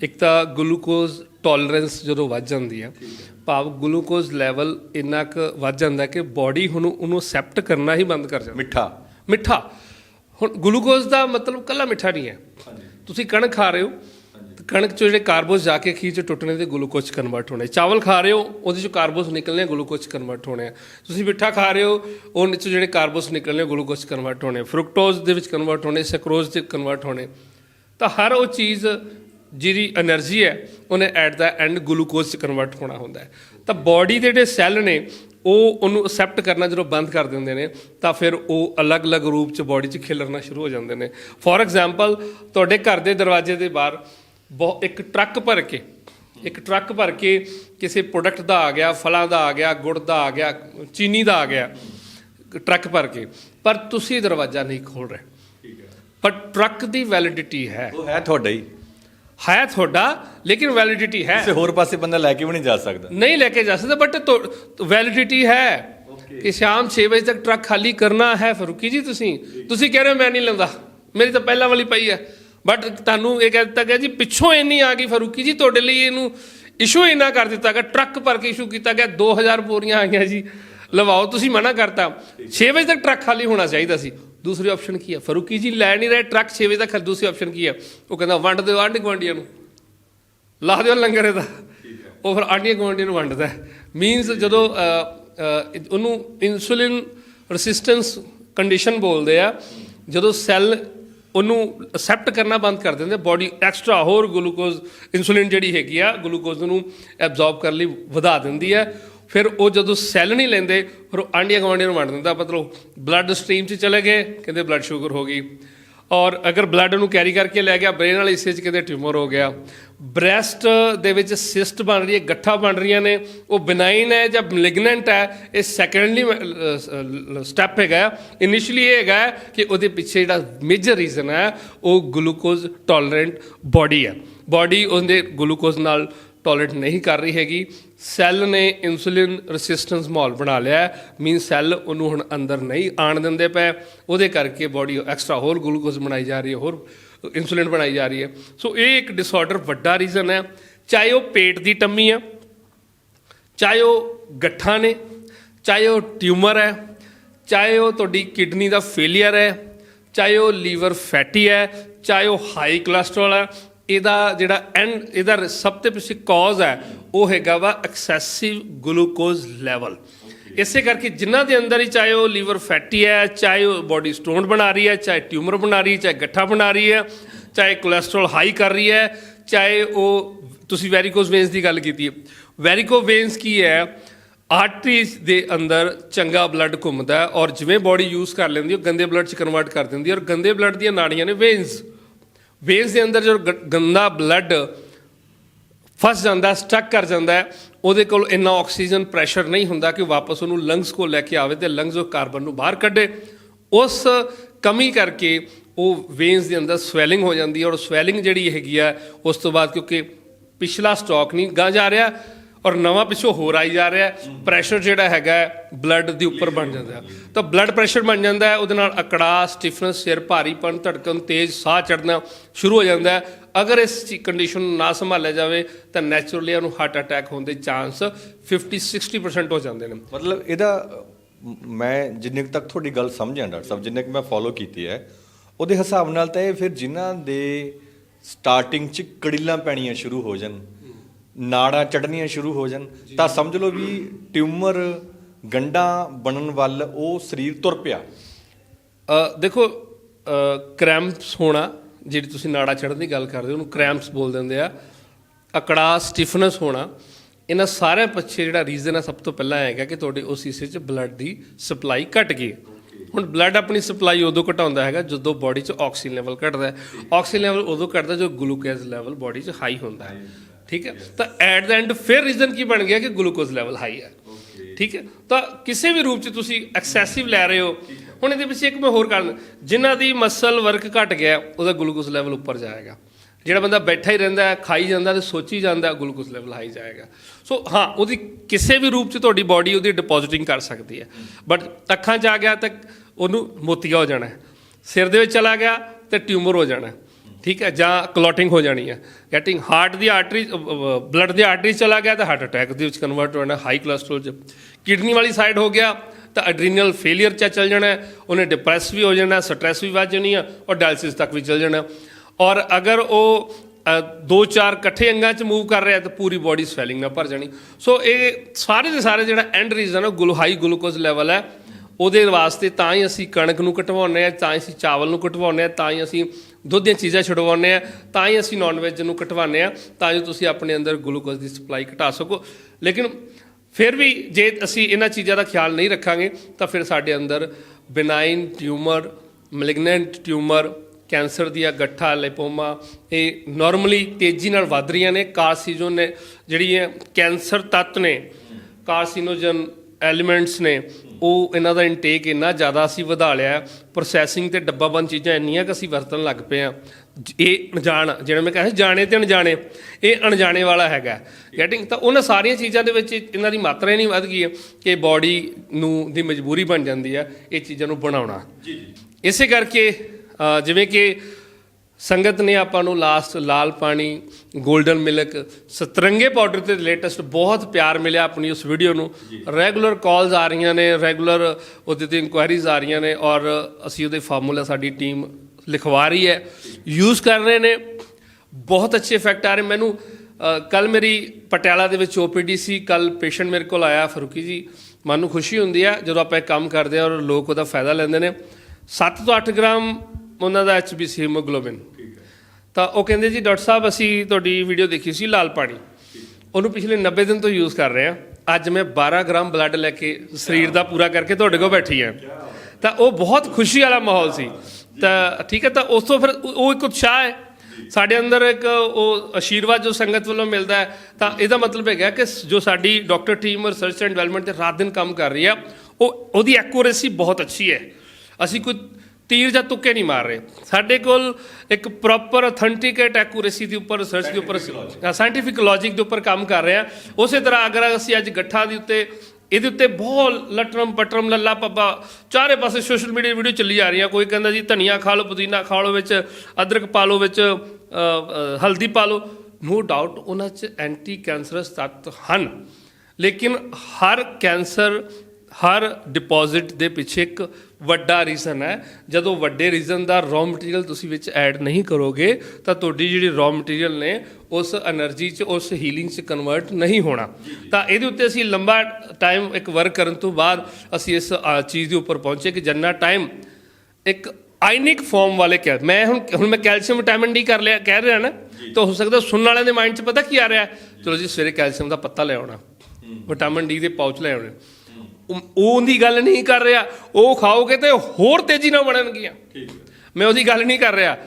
ਇੱਕ ਤਾਂ ਗਲੂਕੋਜ਼ ਟੋਲਰੈਂਸ ਜਦੋਂ ਵੱਧ ਜਾਂਦੀ ਹੈ ਭਾਵ ਗਲੂਕੋਜ਼ ਲੈਵਲ ਇੰਨਾ ਕੁ ਵੱਧ ਜਾਂਦਾ ਕਿ ਬਾਡੀ ਹੁਣ ਉਹਨੂੰ ਅਸੈਪਟ ਕਰਨਾ ਹੀ ਬੰਦ ਕਰ ਜਾਂਦੀ। ਮਿੱਠਾ। ਮਿੱਠਾ। ਹੁਣ ਗਲੂਕੋਜ਼ ਦਾ ਮਤਲਬ ਕੱਲਾ ਮਿੱਠਾ ਨਹੀਂ ਹੈ। ਤੁਸੀਂ ਕਣਕ ਖਾ ਰਹੇ ਹੋ ਕਣਕ ਚੋਂ ਜਿਹੜੇ ਕਾਰਬੋਸ ਜਾ ਕੇ ਖੀਰ ਚ ਟੁੱਟਣੇ ਤੇ ਗਲੂਕੋਜ਼ ਕਨਵਰਟ ਹੋਣੇ। ਚਾਵਲ ਖਾ ਰਹੇ ਹੋ, ਉਹਦੇ ਚੋਂ ਕਾਰਬੋਸ ਨਿਕਲਣੇ, ਗਲੂਕੋਜ਼ ਕਨਵਰਟ ਹੋਣੇ ਆ। ਤੁਸੀਂ ਮਿੱਠਾ ਖਾ ਰਹੇ ਹੋ ਉਹਦੇ ਚੋਂ ਜਿਹੜੇ ਕਾਰਬੋਸ ਨਿਕਲਣੇ, ਗਲੂਕੋਜ਼ ਕਨਵਰਟ ਹੋਣੇ। ਫਰੁਕਟੋਜ਼ ਦੇ ਵਿੱਚ ਕਨਵਰਟ ਹੋਣੇ ਸੈਕਰੋਜ਼ ਦੇ ਕਨਵਰਟ ਹੋਣੇ। ਤਾਂ ਹਰ ਉਹ ਚੀਜ਼ ਜਿਹੜੀ એનર્ਜੀ ਹੈ, ਉਹਨੇ ਐਟ ਦਾ ਐਂਡ ਗਲੂਕੋਜ਼ ਚ ਕਨਵਰਟ ਹੋਣਾ ਹੁੰਦਾ ਹੈ। ਤਾਂ ਬਾਡੀ ਦੇ ਜਿਹੜੇ ਸੈੱਲ ਨੇ, ਉਹ ਉਹਨੂੰ ਅਕਸੈਪਟ ਕਰਨਾ ਜਦੋਂ ਬੰਦ ਕਰ ਦਿੰਦੇ ਨੇ, ਤਾਂ ਫਿਰ ਉਹ ਅਲੱਗ-ਅਲੱਗ ਰੂਪ ਚ ਬਾਡੀ ਚ ਖਿਲਰਨਾ ਸ਼ੁਰੂ ਹੋ ਜਾਂਦੇ ਨੇ। ਫੋਰ ਐਗਜ਼ਾਮਪਲ ਤੁਹਾਡੇ ਘਰ ਦੇ ਦਰਵਾਜ਼ੇ ਦੇ ਬਾਹਰ ਬਹੁ ਇੱਕ ਟਰੱਕ ਭਰ ਕੇ ਇੱਕ ਟਰੱਕ ਭਰ ਕੇ ਕਿਸੇ ਪ੍ਰੋਡਕਟ ਦਾ ਆ ਗਿਆ ਫਲਾਂ ਦਾ ਆ ਗਿਆ ਗੁੜ ਦਾ ਆ ਗਿਆ ਚੀਨੀ ਦਾ ਆ ਗਿਆ ਟਰੱਕ ਭਰ ਕੇ। ਪਰ ਤੁਸੀਂ ਦਰਵਾਜ਼ਾ ਨਹੀਂ ਖੋਲ ਰਹੇ। ਪਰ ਟਰੱਕ ਦੀ ਵੈਲਿਡਿਟੀ ਹੈ। ਉਹ ਹੈ ਤੁਹਾਡਾ ਹੀ। ਹੈ ਤੁਹਾਡਾ ਲੇਕਿਨ ਵੈਲਿਡਿਟੀ ਹੈ। ਕਿਸੇ ਹੋਰ ਪਾਸੇ ਬੰਦਾ ਲੈ ਕੇ ਵੀ ਨਹੀਂ ਜਾ ਸਕਦਾ। ਨਹੀਂ ਲੈ ਕੇ ਜਾ ਸਕਦਾ ਬਟ ਵੈਲਿਡਿਟੀ ਹੈ। ਕਿ ਸ਼ਾਮ 6 ਵਜੇ ਤੱਕ ਟਰੱਕ ਖਾਲੀ ਕਰਨਾ ਹੈ ਫਰੂਕੀ ਜੀ ਤੁਸੀਂ? ਤੁਸੀਂ ਕਹਿ ਰਹੇ ਹੋ ਮੈਂ ਨਹੀਂ ਲੈਂਦਾ ਮੇਰੀ ਤਾਂ ਪਹਿਲਾਂ ਵਾਲੀ ਪਈ ਹੈ। ਬਟ ਤੁਹਾਨੂੰ ਇਹ ਕਹਿ ਦਿੱਤਾ ਗਿਆ ਜੀ, ਪਿੱਛੋਂ ਇੰਨੀ ਆ ਗਈ ਫਰੂਕੀ ਜੀ, ਤੁਹਾਡੇ ਲਈ ਇਹਨੂੰ ਇਸ਼ੂ ਇੰਨਾ ਕਰ ਦਿੱਤਾ ਗਿਆ ਟਰੱਕ ਭਰ ਕੇ ਇਸ਼ੂ ਕੀਤਾ ਗਿਆ 2000 ਬੋਰੀਆਂ ਆਈਆਂ ਜੀ। ਲਵਾਓ, ਤੁਸੀਂ ਮਨਾ ਕਰਤਾ। 6 ਵਜੇ ਤੱਕ ਟਰੱਕ ਖਾਲੀ ਹੋਣਾ ਚਾਹੀਦਾ ਸੀ। ਦੂਸਰੀ ਆਪਸ਼ਨ ਕੀ ਹੈ? ਫਰੂਕੀ ਜੀ, ਲੈ ਨਹੀਂ ਰਹੇ ਟਰੱਕ 6 ਵਜੇ ਤੱਕ ਦੂਸਰੀ ਆਪਸ਼ਨ ਕੀ ਹੈ? ਉਹ ਕਹਿੰਦਾ, ਵੰਡ ਦਿਓ ਆਂਢੀ ਗੁਆਂਢੀਆਂ ਨੂੰ। ਲਾ ਦਿਓ ਲੰਗਰ ਇਹਦਾ। ਉਹ ਫਿਰ ਆਂਡੀਆਂ ਗੁਆਂਢੀਆਂ ਨੂੰ ਵੰਡਦਾ ਮੀਨਸ ਜਦੋਂ ਉਹਨੂੰ ਇਨਸੂਲਿਨ ਰੈਸਿਸਟੈਂਸ ਕੰਡੀਸ਼ਨ ਬੋਲਦੇ ਆ, ਜਦੋਂ ਸੈੱਲ ਉਹਨੂੰ ਅਸੈਪਟ ਕਰਨਾ ਬੰਦ ਕਰ ਦਿੰਦੇ ਬਾਡੀ ਐਕਸਟਰਾ ਹੋਰ ਗਲੂਕੋਜ਼ ਇਨਸੂਲਿਨ ਜਿਹੜੀ ਹੈਗੀ ਆ ਗਲੂਕੋਜ਼ ਨੂੰ ਐਬਜ਼ੌਰਬ ਕਰਨ ਲਈ ਵਧਾ ਦਿੰਦੀ ਹੈ ਫਿਰ ਉਹ ਜਦੋਂ ਸੈੱਲ ਨਹੀਂ ਲੈਂਦੇ, ਫਿਰ ਉਹ ਆਂਡੀਆਂ ਗੁਆਂਢੀਆਂ ਨੂੰ ਵੰਡ ਦਿੰਦਾ। ਮਤਲਬ ਬਲੱਡ ਸਟ੍ਰੀਮ 'ਚ ਚਲੇ ਗਏ, ਕਹਿੰਦੇ ਬਲੱਡ ਸ਼ੂਗਰ ਹੋ ਗਈ। ਔਰ ਅਗਰ ਬਲੱਡ ਨੂੰ ਕੈਰੀ ਕਰਕੇ ਲੈ ਗਿਆ ਬ੍ਰੇਨ ਵਾਲੇ ਹਿੱਸੇ 'ਚ ਕਿਤੇ ਟਿਊਮਰ ਹੋ ਗਿਆ। ਬ੍ਰੈਸਟ ਦੇ ਵਿੱਚ ਸਿਸਟ ਬਣ ਰਹੀ ਹੈ, ਗੱਠਾਂ ਬਣ ਰਹੀਆਂ ਨੇ। ਉਹ ਬਿਨਾਈਨ ਹੈ ਜਾਂ ਮੈਲਿਗਨੈਂਟ ਹੈ, ਇਹ ਸੈਕੰਡਲੀ ਸਟੈਪ ਹੈਗਾ। ਇਨੀਸ਼ੀਅਲੀ ਇਹ ਹੈਗਾ ਕਿ ਉਹਦੇ ਪਿੱਛੇ ਜਿਹੜਾ ਮੇਜਰ ਰੀਜ਼ਨ ਹੈ, ਉਹ ਗਲੂਕੋਜ਼ ਟੋਲਰੈਂਟ ਬਾਡੀ ਹੈ। ਬਾਡੀ ਉਹਦੇ ਗਲੂਕੋਜ਼ ਨਾਲ ਟੋਲਰੇਟ ਨਹੀਂ ਕਰ ਰਹੀ ਹੈਗੀ। ਸੈੱਲ ਨੇ ਇਨਸੂਲਿਨ ਰੈਸਿਸਟੈਂਸ ਮਾਹੌਲ ਬਣਾ ਲਿਆ ਮੀਨ ਸੈੱਲ ਉਹਨੂੰ ਹੁਣ ਅੰਦਰ ਨਹੀਂ ਆਣ ਦਿੰਦੇ ਪਏ। ਉਹਦੇ ਕਰਕੇ ਬਾਡੀ ਐਕਸਟਰਾ ਹੋਰ ਗਲੂਕੋਜ਼ ਬਣਾਈ ਜਾ ਰਹੀ ਹੈ, ਹੋਰ ਇਨਸੂਲਿਨ ਬਣਾਈ ਜਾ ਰਹੀ ਹੈ। ਸੋ ਇਹ ਇੱਕ ਡਿਸਆਰਡਰ ਵੱਡਾ ਰੀਜ਼ਨ ਹੈ। ਚਾਹੇ ਉਹ ਪੇਟ ਦੀ ਟੰਮੀ ਆ ਚਾਹੇ ਉਹ ਗੱਠਾਂ ਨੇ, ਚਾਹੇ ਉਹ ਟਿਊਮਰ ਹੈ, ਚਾਹੇ ਉਹ ਤੁਹਾਡੀ ਕਿਡਨੀ ਦਾ ਫੇਲਿਅਰ ਹੈ, ਚਾਹੇ ਉਹ ਲੀਵਰ ਫੈਟੀ ਹੈ, ਚਾਹੇ ਉਹ ਹਾਈ ਕੋਲੇਸਟ੍ਰੋਲ ਹੈ ਇਹਦਾ ਜਿਹੜਾ ਐਂਡ ਇਹਦਾ ਸਭ ਤੋਂ ਪਿੱਛੇ ਕਾਜ਼ ਹੈ, ਉਹ ਹੈਗਾ ਵਾ ਐਕਸੈਸਿਵ ਗਲੂਕੋਜ਼ ਲੈਵਲ ਇਸੇ ਕਰਕੇ ਜਿਨ੍ਹਾਂ ਦੇ ਅੰਦਰ ਹੀ ਚਾਹੇ ਉਹ ਲੀਵਰ ਫੈਟੀ ਹੈ, ਚਾਹੇ ਉਹ ਬਾਡੀ ਸਟੋਨ ਬਣਾ ਰਹੀ ਹੈ, ਚਾਹੇ ਟਿਊਮਰ ਬਣਾ ਰਹੀ ਹੈ, ਚਾਹੇ ਗੱਠਾ ਬਣਾ ਰਹੀ ਹੈ, ਚਾਹੇ ਕੋਲੇਸਟ੍ਰੋਲ ਹਾਈ ਕਰ ਰਹੀ ਹੈ, ਚਾਹੇ ਉਹ, ਤੁਸੀਂ ਵੈਰੀਕੋਜ਼ ਵੇਨਸ ਦੀ ਗੱਲ ਕੀਤੀ ਹੈ। ਵੈਰੀਕੋ ਵੇਨਸ ਕੀ ਹੈ? ਆਰਟਰੀਜ਼ ਦੇ ਅੰਦਰ ਚੰਗਾ ਬਲੱਡ ਘੁੰਮਦਾ ਔਰ ਜਿਵੇਂ ਬਾਡੀ ਯੂਜ਼ ਕਰ ਲੈਂਦੀ ਉਹ ਗੰਦੇ ਬਲੱਡ ਚ ਕਨਵਰਟ ਕਰ ਦਿੰਦੀ ਔਰ ਗੰਦੇ ਬਲੱਡ ਦੀਆਂ ਨਾੜੀਆਂ ਨੇ ਵੇਨਸ ਵੇਨਸ ਦੇ ਅੰਦਰ ਜਦੋਂ ਗ- ਗੰਦਾ ਬਲੱਡ ਫਸ ਜਾਂਦਾ ਸਟਕ ਕਰ ਜਾਂਦਾ ਉਹਦੇ ਕੋਲ ਇੰਨਾ ਆਕਸੀਜਨ ਪ੍ਰੈਸ਼ਰ ਨਹੀਂ ਹੁੰਦਾ ਕਿ ਵਾਪਸ ਉਹਨੂੰ ਲੰਗਸ ਕੋਲ ਲੈ ਕੇ ਆਵੇ ਤੇ ਲੰਗਸ ਉਹ ਕਾਰਬਨ ਨੂੰ ਬਾਹਰ ਕੱਢੇ। ਉਸ ਕਮੀ ਕਰਕੇ ਉਹ ਵੇਨਸ ਦੇ ਅੰਦਰ ਸਵੈਲਿੰਗ ਹੋ ਜਾਂਦੀ ਹੈ ਔਰ ਸਵੈਲਿੰਗ ਜਿਹੜੀ ਹੈਗੀ ਆ ਉਸ ਤੋਂ ਬਾਅਦ ਕਿਉਂਕਿ ਪਿਛਲਾ ਸਟਾਕ ਨਹੀਂ ਗਾਂ ਜਾ ਰਿਹਾ ਔਰ ਨਵਾਂ ਪਿੱਛੋਂ ਹੋਰ ਆਈ ਜਾ ਰਿਹਾ ਪ੍ਰੈਸ਼ਰ ਜਿਹੜਾ ਹੈਗਾ ਬਲੱਡ ਦੇ ਉੱਪਰ ਬਣ ਜਾਂਦਾ ਤਾਂ ਬਲੱਡ ਪ੍ਰੈਸ਼ਰ ਬਣ ਜਾਂਦਾ ਹੈ, ਉਹਦੇ ਨਾਲ ਅਕੜਾ ਸਟਿਫਨੈਸ ਸਿਰ ਭਾਰੀਪਨ ਧੜਕਣ, ਤੇਜ਼ ਸਾਹ ਚੜਨਾ ਸ਼ੁਰੂ ਹੋ ਜਾਂਦਾ ਹੈ। ਅਗਰ ਇਸ ਕੰਡੀਸ਼ਨ ਨੂੰ ਨਾ ਸੰਭਾਲਿਆ ਜਾਵੇ, ਤਾਂ ਨੈਚੁਰਲੀ ਉਹਨੂੰ ਹਾਰਟ ਅਟੈਕ ਹੋਣ ਦੇ ਚਾਂਸ 50 60% ਹੋ ਜਾਂਦੇ ਨੇ। ਮਤਲਬ ਇਹਦਾ, ਮੈਂ ਜਿੰਨੇ ਕੁ ਤੱਕ ਤੁਹਾਡੀ ਗੱਲ ਸਮਝਿਆ, ਡਾਕਟਰ ਸਾਹਿਬ, ਜਿੰਨੇ ਕੁ ਮੈਂ ਫੋਲੋ ਕੀਤੀ ਹੈ, ਉਹਦੇ ਹਿਸਾਬ ਨਾਲ ਤਾਂ ਇਹ ਫਿਰ ਜਿਨ੍ਹਾਂ ਦੇ ਸਟਾਰਟਿੰਗ 'ਚ ਕੜੀਲਾਂ ਪੈਣੀਆਂ ਸ਼ੁਰੂ ਹੋ ਜਾਣ। ਨਾੜਾਂ ਚੜਨੀਆਂ ਸ਼ੁਰੂ ਹੋ ਜਾਣ। ਤਾਂ ਸਮਝ ਲਓ ਵੀ ਟਿਊਮਰ ਗੰਡਾਂ ਬਣਨ ਵੱਲ ਉਹ ਸਰੀਰ ਤੁਰ ਪਿਆ। ਦੇਖੋ ਕ੍ਰੈਂਪਸ ਹੋਣਾ, ਜਿਹੜੀ ਤੁਸੀਂ ਨਾੜਾ ਚੜਨ ਦੀ ਗੱਲ ਕਰਦੇ ਹੋ, ਉਹਨੂੰ ਕ੍ਰੈਂਪਸ ਬੋਲ ਦਿੰਦੇ ਆ। ਅਕੜਾ, ਸਟਿਫਨੈਸ ਹੋਣਾ, ਇਹਨਾਂ ਸਾਰਿਆਂ ਪਿੱਛੇ ਜਿਹੜਾ ਰੀਜ਼ਨ ਆ, ਸਭ ਤੋਂ ਪਹਿਲਾਂ ਹੈਗਾ ਕਿ ਤੁਹਾਡੇ ਉਸ ਹਿੱਸੇ 'ਚ ਬਲੱਡ ਦੀ ਸਪਲਾਈ ਘਟ ਗਈ। ਹੁਣ ਬਲੱਡ ਆਪਣੀ ਸਪਲਾਈ ਉਦੋਂ ਘਟਾਉਂਦਾ ਹੈਗਾ, ਜਦੋਂ ਬਾਡੀ 'ਚ ਆਕਸੀਜਨ ਲੈਵਲ ਘਟਦਾ ਹੈ। ਆਕਸੀਜਨ ਲੈਵਲ ਉਦੋਂ ਘਟਦਾ ਜਦੋਂ ਗਲੂਕੋਜ਼ ਲੈਵਲ ਬਾਡੀ 'ਚ ਹਾਈ ਹੁੰਦਾ ਹੈ। ਠੀਕ ਹੈ? ਤਾਂ ਐਟ ਦਾ ਐਂਡ ਫਿਰ ਰੀਜ਼ਨ ਕੀ ਬਣ ਗਿਆ ਕਿ ਗਲੂਕੋਜ਼ ਲੈਵਲ ਹਾਈ ਹੈ। ਠੀਕ ਹੈ? ਤਾਂ ਕਿਸੇ ਵੀ ਰੂਪ 'ਚ ਤੁਸੀਂ ਐਕਸੈਸਿਵ ਲੈ ਰਹੇ ਹੋ। ਹੁਣ ਇਹਦੇ ਵਿੱਚ ਇੱਕ ਮੈਂ ਹੋਰ ਕਾਰਨ ਜਿਨ੍ਹਾਂ ਦੀ ਮਸਲ ਵਰਕ ਘਟ ਗਿਆ ਉਹਦਾ ਗਲੂਕੋਜ਼ ਲੈਵਲ ਉੱਪਰ ਜਾਏਗਾ। ਜਿਹੜਾ ਬੰਦਾ ਬੈਠਾ ਹੀ ਰਹਿੰਦਾ ਖਾਈ ਜਾਂਦਾ ਤੇ ਸੋਚੀ ਜਾਂਦਾ ਗਲੂਕੋਜ਼ ਲੈਵਲ ਹਾਈ ਜਾਏਗਾ। ਸੋ ਹਾਂ ਉਹਦੀ ਕਿਸੇ ਵੀ ਰੂਪ 'ਚ ਤੁਹਾਡੀ ਬਾਡੀ ਉਹਦੀ ਡਿਪੋਜ਼ਿਟਿੰਗ ਕਰ ਸਕਦੀ ਹੈ। ਬਟ ਅੱਖਾਂ 'ਚ ਆ ਗਿਆ ਤਾਂ ਉਹਨੂੰ ਮੋਤੀਆ ਹੋ ਜਾਣਾ ਸਿਰ ਦੇ ਵਿੱਚ ਚਲਾ ਗਿਆ ਤੇ ਟਿਊਮਰ ਹੋ ਜਾਣਾ। ਠੀਕ ਹੈ, ਜਾਂ ਕਲੋਟਿੰਗ ਹੋ ਜਾਣੀ ਹੈ। ਗੈਟਿੰਗ ਹਾਰਟ ਦੀ ਆਰਟਰੀ ਬਲੱਡ ਦੀ ਆਰਟਰੀ ਚਲਾ ਗਿਆ ਤਾਂ ਹਾਰਟ ਅਟੈਕ ਦੇ ਵਿੱਚ ਕਨਵਰਟ ਹੋ ਜਾਣਾ ਹਾਈ ਕੋਲੇਸਟ੍ਰੋਲ ਚ। ਕਿਡਨੀ ਵਾਲੀ ਸਾਈਡ ਹੋ ਗਿਆ ਤਾਂ ਐਡਰੀਨਲ ਫੇਲਿਅਰ ਚ ਚੱਲ ਜਾਣਾ, ਉਹਨੇ ਡਿਪਰੈਸ ਵੀ ਹੋ ਜਾਣਾ ਸਟ੍ਰੈਸ ਵੀ ਵੱਧ ਜਾਣੀ ਆ ਔਰ ਡਾਇਲਿਸਿਸ ਤੱਕ ਵੀ ਚੱਲ ਜਾਣਾ। ਔਰ ਅਗਰ ਉਹ ਦੋ ਚਾਰ ਇਕੱਠੇ ਅੰਗਾਂ ਚ ਮੂਵ ਕਰ ਰਿਹਾ ਤਾਂ ਪੂਰੀ ਬਾਡੀ ਸਵੈਲਿੰਗ ਨਾਲ ਭਰ ਜਾਣੀ। ਸੋ ਇਹ ਸਾਰੇ ਦੇ ਸਾਰੇ ਜਿਹੜਾ ਐਂਡ ਰੀਜ਼ਨ ਹੈ ਗਲੂ ਹਾਈ ਗਲੂਕੋਜ਼ ਲੈਵਲ ਹੈ। ਉਹਦੇ ਵਾਸਤੇ ਤਾਂ ਹੀ ਅਸੀਂ ਕਣਕ ਨੂੰ ਕਟਵਾਉਂਦੇ ਆ ਤਾਂ ਹੀ ਅਸੀਂ ਚਾਵਲ ਨੂੰ ਕਟਵਾਉਂਦੇ ਆ ਤਾਂ ਹੀ ਅਸੀਂ ਦੁੱਧ ਦੀਆਂ ਚੀਜ਼ਾਂ ਛਡਵਾਉਂਦੇ ਆ ਤਾਂ ਹੀ ਅਸੀਂ ਨਾਨ ਵੈਜ ਨੂੰ ਘਟਵਾਉਂਦੇ ਆ ਤਾਂ ਜੋ ਤੁਸੀਂ ਆਪਣੇ ਅੰਦਰ ਗਲੂਕੋਜ਼ ਦੀ ਸਪਲਾਈ ਘਟਾ ਸਕੋ। ਲੇਕਿਨ ਫਿਰ ਵੀ ਜੇ ਅਸੀਂ ਇਹਨਾਂ ਚੀਜ਼ਾਂ ਦਾ ਖਿਆਲ ਨਹੀਂ ਰੱਖਾਂਗੇ, ਤਾਂ ਫਿਰ ਸਾਡੇ ਅੰਦਰ benign tumour malignant tumour cancer ਦੀਆਂ ਗੱਠਾ ਲਿਪੋਮਾ ਇਹ ਨਾਰਮਲੀ ਤੇਜ਼ੀ ਨਾਲ ਵੱਧ ਰਹੀਆਂ ਨੇ। ਕਾਰਸੀਜਨ ਨੇ, ਜਿਹੜੀ ਕੈਂਸਰ ਤੱਤ ਨੇ ਕਾਰਸੀਨੋਜਨ ਐਲੀਮੈਂਟਸ ਨੇ ਉਹ ਇਹਨਾਂ ਦਾ ਇਨਟੇਕ ਇੰਨਾ ਜ਼ਿਆਦਾ ਅਸੀਂ ਵਧਾ ਲਿਆ ਪ੍ਰੋਸੈਸਿੰਗ ਤੇ ਡੱਬਾਬੰਦ ਚੀਜ਼ਾਂ ਇੰਨੀਆਂ ਕਿ ਅਸੀਂ ਵਰਤਣ ਲੱਗ ਪਏ ਆ ਇਹ ਅਣਜਾਣ ਜਿਹੜਾ ਮੈਂ ਕਹਿੰਦਾ ਜਾਣੇ ਤੇ ਅਣਜਾਣੇ। ਇਹ ਅਣਜਾਣੇ ਵਾਲਾ ਹੈਗਾ ਗੈਟਿੰਗ ਤਾਂ ਉਹਨਾਂ ਸਾਰੀਆਂ ਚੀਜ਼ਾਂ ਦੇ ਵਿੱਚ ਇਹਨਾਂ ਦੀ ਮਾਤਰਾ ਹੀ ਨਹੀਂ ਵੱਧ ਗਈ ਹੈ ਕਿ ਬਾਡੀ ਨੂੰ ਦੀ ਮਜਬੂਰੀ ਬਣ ਜਾਂਦੀ ਹੈ ਇਹ ਚੀਜ਼ਾਂ ਨੂੰ ਬਣਾਉਣਾ। ਜੀ ਜੀ। ਇਸੇ ਕਰਕੇ ਜਿਵੇਂ ਕਿ ਸੰਗਤ ਨੇ ਆਪਾਂ ਨੂੰ ਲਾਸਟ ਲਾਲ ਪਾਣੀ 골ਡਨ ਮਿਲਕ ਸਤਰੰਗੇ ਪਾਊਡਰ ਤੇ ਲੇਟੈਸਟ ਬਹੁਤ ਪਿਆਰ ਮਿਲਿਆ ਆਪਣੀ ਉਸ ਵੀਡੀਓ ਨੂੰ। ਰੈਗੂਲਰ ਕਾਲਸ ਆ ਰਹੀਆਂ ਨੇ ਰੈਗੂਲਰ ਉਹਦੇ ਤੇ ਇਨਕੁਆਇਰੀਜ਼ ਆ ਰਹੀਆਂ ਨੇ ਔਰ ਅਸੀਂ ਉਹਦੇ ਫਾਰਮੂਲਾ ਸਾਡੀ ਟੀਮ ਲਿਖਵਾ ਰਹੀ ਹੈ। ਯੂਜ਼ ਕਰ ਰਹੇ ਨੇ ਬਹੁਤ ਅੱਛੇ ਇਫੈਕਟ ਆ ਰਹੇ। ਮੈਨੂੰ ਕੱਲ ਮੇਰੀ ਪਟਿਆਲਾ ਦੇ ਵਿੱਚ ਓਪੀਡੀ ਸੀ ਕੱਲ ਪੇਸ਼ੈਂਟ ਮੇਰੇ ਕੋਲ ਆਇਆ ਫਰੂਕੀ ਜੀ। ਮਨ ਨੂੰ ਖੁਸ਼ੀ ਹੁੰਦੀ ਆ ਜਦੋਂ ਆਪਾਂ ਇਹ ਕੰਮ ਕਰਦੇ ਆ ਔਰ ਲੋਕ ਉਹਦਾ ਫਾਇਦਾ ਲੈਂਦੇ ਨੇ। 7 ਤੋਂ 8 ਗ੍ਰਾਮ ਉਹਨਾਂ ਦਾ ਐਚਬੀਸੀ ਹੀਮੋਗਲੋਬਿਨ ਤਾਂ ਉਹ ਕਹਿੰਦੇ ਜੀ, ਡਾਕਟਰ ਸਾਹਿਬ, ਅਸੀਂ ਤੁਹਾਡੀ ਵੀਡੀਓ ਦੇਖੀ ਸੀ ਲਾਲ ਪਾਣੀ। ਉਹਨੂੰ ਪਿਛਲੇ 90 ਦਿਨ ਤੋਂ ਯੂਜ਼ ਕਰ ਰਹੇ ਆ ਅੱਜ ਮੈਂ 12 ਗ੍ਰਾਮ ਬਲੱਡ ਲੈ ਕੇ ਸਰੀਰ ਦਾ ਪੂਰਾ ਕਰਕੇ ਤੁਹਾਡੇ ਕੋਲ ਬੈਠੀ ਆ ਤਾਂ ਉਹ ਬਹੁਤ ਖੁਸ਼ੀ ਵਾਲਾ ਮਾਹੌਲ ਸੀ। ਤਾਂ ਠੀਕ ਹੈ, ਤਾਂ ਉਸ ਤੋਂ ਫਿਰ ਉਹ ਇੱਕ ਉਤਸ਼ਾਹ ਹੈ। ਸਾਡੇ ਅੰਦਰ ਇੱਕ ਉਹ ਆਸ਼ੀਰਵਾਦ ਜੋ ਸੰਗਤ ਵੱਲੋਂ ਮਿਲਦਾ ਹੈ, ਤਾਂ ਇਹਦਾ ਮਤਲਬ ਹੈਗਾ ਕਿ ਜੋ ਸਾਡੀ doctor team research and development ਤੇ ਰਾਤ ਦਿਨ ਕੰਮ ਕਰ ਰਹੀ ਆ, ਉਹ ਉਹਦੀ ਐਕੂਰੇਸੀ ਬਹੁਤ ਅੱਛੀ ਹੈ। ਅਸੀਂ ਕੋਈ ਤੀਰ ਜਾਂ ਤੁੱਕੇ ਨਹੀਂ ਮਾਰ ਰਹੇ। ਸਾਡੇ ਕੋਲ ਇੱਕ ਪ੍ਰੋਪਰ ਅਥੈਂਟਿਕੇਟ ਐਕੂਰੇਸੀ ਦੇ ਉੱਪਰ ਰਿਸਰਚ ਦੇ ਉੱਪਰ ਸਾਇੰਟੀਫਿਕ ਲੌਜੀਕ ਦੇ ਉੱਪਰ ਕੰਮ ਕਰ ਰਹੇ ਆ ਉਸੇ ਤਰ੍ਹਾਂ ਅਗਰ ਅਸੀਂ ਅੱਜ ਗੱਠਾ ਦੇ ਉੱਤੇ ਇਹਦੇ ਉੱਤੇ ਬਹੁਤ ਲਟਰਮ ਪਟਰਮ ਲੱਲਾ ਪੱਪਾ ਚਾਰੇ ਪਾਸੇ ਸੋਸ਼ਲ ਮੀਡੀਆ ਵੀਡੀਓ ਚੱਲੀ ਆ ਰਹੀਆਂ। ਕੋਈ ਕਹਿੰਦਾ ਜੀ ਧਨੀਆ ਖਾ ਲਓ ਪੁਦੀਨਾ ਖਾ ਲਓ ਵਿੱਚ ਅਦਰਕ ਪਾ ਲਓ ਵਿੱਚ ਹਲਦੀ ਪਾ ਲਓ। ਨੋ ਡਾਊਟ ਉਹਨਾਂ 'ਚ ਐਂਟੀ ਕੈਂਸਰਸ ਤੱਤ ਹਨ। ਲੇਕਿਨ ਹਰ ਕੈਂਸਰ ਹਰ ਡਿਪੋਜ਼ਿਟ ਦੇ ਪਿੱਛੇ ਇੱਕ ਵੱਡਾ ਰੀਜ਼ਨ ਹੈ। ਜਦੋਂ ਵੱਡੇ ਰੀਜ਼ਨ ਦਾ ਰੋ ਮਟੀਰੀਅਲ ਤੁਸੀਂ ਵਿੱਚ ਐਡ ਨਹੀਂ ਕਰੋਗੇ ਤਾਂ ਤੁਹਾਡੀ ਜਿਹੜੀ ਰੋ ਮਟੀਰੀਅਲ ਨੇ ਉਸ એનર્ਜੀ 'ਚ ਉਸ ਹੀਲਿੰਗ 'ਚ ਕਨਵਰਟ ਨਹੀਂ ਹੋਣਾ। ਤਾਂ ਇਹਦੇ ਉੱਤੇ ਅਸੀਂ ਲੰਬਾ ਟਾਈਮ ਇੱਕ ਵਰਕ ਕਰਨ ਤੋਂ ਬਾਅਦ ਅਸੀਂ ਇਸ ਚੀਜ਼ ਦੇ ਉੱਪਰ ਪਹੁੰਚੇ ਕਿ ਜੰਨਾ ਟਾਈਮ ਇੱਕ ਆਇਨਿਕ ਫਾਰਮ ਵਾਲੇ ਕਿਹਾ ਮੈਂ ਹੁਣ ਹੁਣ ਮੈਂ ਕੈਲਸ਼ੀਅਮ ਵਿਟਾਮਿਨ ਡੀ ਕਰ ਲਿਆ ਕਹਿ ਰਿਹਾ ਨਾ ਤਾਂ ਹੋ ਸਕਦਾ ਸੁਣਨ ਵਾਲਿਆਂ ਦੇ ਮਾਈਂਡ 'ਚ ਪਤਾ ਕੀ ਆ ਰਿਹਾ। ਚਲੋ ਜੀ ਸਵੇਰੇ ਕੈਲਸ਼ੀਅਮ ਦਾ ਪੱਤਾ ਲੈ ਆਉਣਾ। ਵਿਟਾਮਿਨ ਡੀ ਦੇ ਪਾਉਚ ਲੈ ਆਉਣੇ। ਉਹ ਉਹਦੀ ਗੱਲ ਨਹੀਂ ਕਰ ਰਿਹਾ। ਉਹ ਖਾਓਗੇ ਤੇ ਹੋਰ ਤੇਜ਼ੀ ਨਾਲ ਬਣਨਗੀਆਂ। ਮੈਂ ਉਹਦੀ ਗੱਲ ਨਹੀਂ ਕਰ ਰਿਹਾ।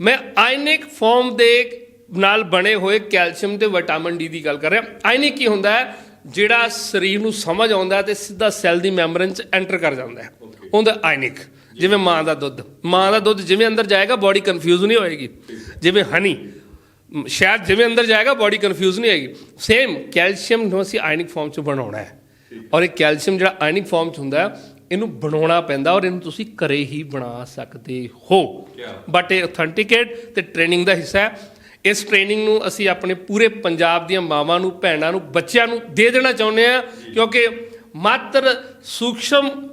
ਮੈਂ ਆਇਨਿਕ ਫਾਰਮ ਦੇ ਨਾਲ ਬਣੇ ਹੋਏ ਕੈਲਸ਼ੀਅਮ ਤੇ ਵਿਟਾਮਿਨ ਡੀ ਦੀ ਗੱਲ ਕਰ ਰਿਹਾ। ਆਇਨਿਕ ਕੀ ਹੁੰਦਾ ਹੈ? ਜਿਹੜਾ ਸਰੀਰ ਨੂੰ ਸਮਝ ਆਉਂਦਾ ਤੇ ਸਿੱਧਾ ਸੈੱਲ ਦੀ ਮੈਂਬਰਨ ਚ ਐਂਟਰ ਕਰ ਜਾਂਦਾ ਹੈ। ਉਹਦਾ ਆਇਨਿਕ। ਜਿਵੇਂ ਮਾਂ ਦਾ ਦੁੱਧ। ਮਾਂ ਦਾ ਦੁੱਧ ਜਿਵੇਂ ਅੰਦਰ ਜਾਏਗਾ ਬਾਡੀ ਕਨਫਿਊਜ਼ ਨਹੀਂ ਹੋਏਗੀ। ਜਿਵੇਂ ਹਨੀ ਸ਼ਾਇਦ ਜਿਵੇਂ ਅੰਦਰ ਜਾਏਗਾ ਬਾਡੀ ਕਨਫਿਊਜ਼ ਨਹੀਂ ਹੋਏਗੀ। ਸੇਮ ਕੈਲਸ਼ੀਅਮ ਨੂੰ ਅਸੀਂ ਆਇਨਿਕ ਫਾਰਮ ਚ ਬਣਾਉਣਾ ਹੈ। ਔਰ ਇਹ ਕੈਲਸ਼ੀਅਮ ਜਿਹੜਾ ਆਇਨਿਕ ਫਾਰਮ ਚ ਹੁੰਦਾ ਹੈ ਇਹਨੂੰ ਬਣਾਉਣਾ ਪੈਂਦਾ ਔਰ ਇਹਨੂੰ ਤੁਸੀਂ ਘਰੇ ਹੀ ਬਣਾ ਸਕਦੇ ਹੋ। ਬਟ ਇਹ ਅਥੈਂਟਿਕੇਟ ਤੇ ਟ੍ਰੇਨਿੰਗ ਦਾ ਹਿੱਸਾ ਹੈ। ਇਸ ਟ੍ਰੇਨਿੰਗ ਨੂੰ ਅਸੀਂ ਆਪਣੇ ਪੂਰੇ ਪੰਜਾਬ ਦੀਆਂ ਮਾਵਾਂ ਨੂੰ ਭੈਣਾਂ ਨੂੰ ਬੱਚਿਆਂ ਨੂੰ ਦੇ ਦੇਣਾ ਚਾਹੁੰਦੇ ਆ ਕਿਉਂਕਿ ਮਾਤਰ ਸੂਖਸ਼ਮ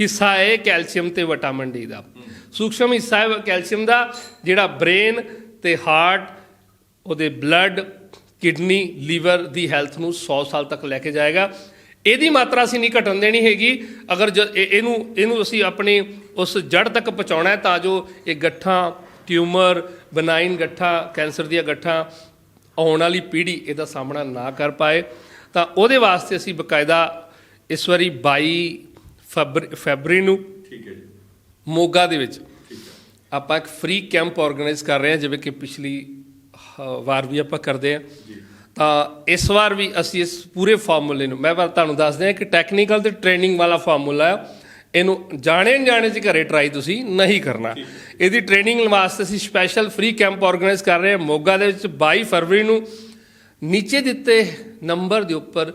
ਹਿੱਸਾ ਹੈ ਕੈਲਸ਼ੀਅਮ ਤੇ ਵਿਟਾਮਿਨ ਡੀ ਦਾ। ਸੂਖਸ਼ਮ ਹਿੱਸਾ ਹੈ ਕੈਲਸ਼ੀਅਮ ਦਾ ਜਿਹੜਾ ਬ੍ਰੇਨ ਤੇ ਹਾਰਟ ਉਹਦੇ ਬਲੱਡ ਕਿਡਨੀ ਲੀਵਰ ਦੀ ਹੈਲਥ ਨੂੰ 100 ਸਾਲ ਤੱਕ ਲੈ ਕੇ ਜਾਏਗਾ। ਇਹਦੀ ਮਾਤਰਾ ਅਸੀਂ ਨਹੀਂ ਘਟਣ ਦੇਣੀ ਹੈਗੀ। ਅਗਰ ਇਹਨੂੰ ਇਹਨੂੰ ਅਸੀਂ ਆਪਣੀ ਉਸ ਜੜ ਤੱਕ ਪਹੁੰਚਾਉਣਾ ਹੈ ਤਾਂ ਜੋ ਇਹ ਗੱਠਾਂ ਟਿਊਮਰ ਬਨਾਈਨ ਗੱਠਾਂ ਕੈਂਸਰ ਦੀਆਂ ਗੱਠਾਂ ਆਉਣ ਵਾਲੀ ਪੀੜ੍ਹੀ ਇਹਦਾ ਸਾਹਮਣਾ ਨਾ ਕਰ ਪਾਏ ਤਾਂ ਉਹਦੇ ਵਾਸਤੇ ਅਸੀਂ ਬਕਾਇਦਾ ਇਸ ਵਾਰੀ 22 ਫੈਬਰ- ਫੈਬਰੀ ਨੂੰ ਠੀਕ ਹੈ ਜੀ। ਮੋਗਾ ਦੇ ਵਿੱਚ ਆਪਾਂ ਇੱਕ ਫ੍ਰੀ ਕੈਂਪ ਆਰਗੇਨਾਈਜ਼ ਕਰ ਰਹੇ ਹਾਂ ਜਿਵੇਂ ਕਿ ਪਿਛਲੀ ਵਾਰ ਵੀ ਆਪਾਂ ਕਰਦੇ ਹਾਂ। ਤਾਂ ਇਸ ਵਾਰ ਵੀ ਅਸੀਂ ਇਸ ਪੂਰੇ ਫਾਰਮੂਲੇ ਨੂੰ ਮੈਂ ਤੁਹਾਨੂੰ ਦੱਸ ਦਿਆਂ ਕਿ ਟੈਕਨੀਕਲ ਤੇ ਟ੍ਰੇਨਿੰਗ ਵਾਲਾ ਫਾਰਮੂਲਾ ਹੈ ਇਹਨੂੰ ਜਾਣੇ ਜਾਣੇ ਚ ਘਰੇ ਟਰਾਈ ਤੁਸੀਂ ਨਹੀਂ ਕਰਨਾ। ਇਹਦੀ ਟ੍ਰੇਨਿੰਗ ਵਾਸਤੇ ਅਸੀਂ ਸਪੈਸ਼ਲ ਫ੍ਰੀ ਕੈਂਪ ਆਰਗੇਨਾਈਜ਼ ਕਰ ਰਹੇ ਹਾਂ। ਮੋਗਾ ਦੇ ਵਿੱਚ 22 ਫਰਵਰੀ ਨੂੰ ਨੀਚੇ ਦਿੱਤੇ ਨੰਬਰ ਦੇ ਉੱਪਰ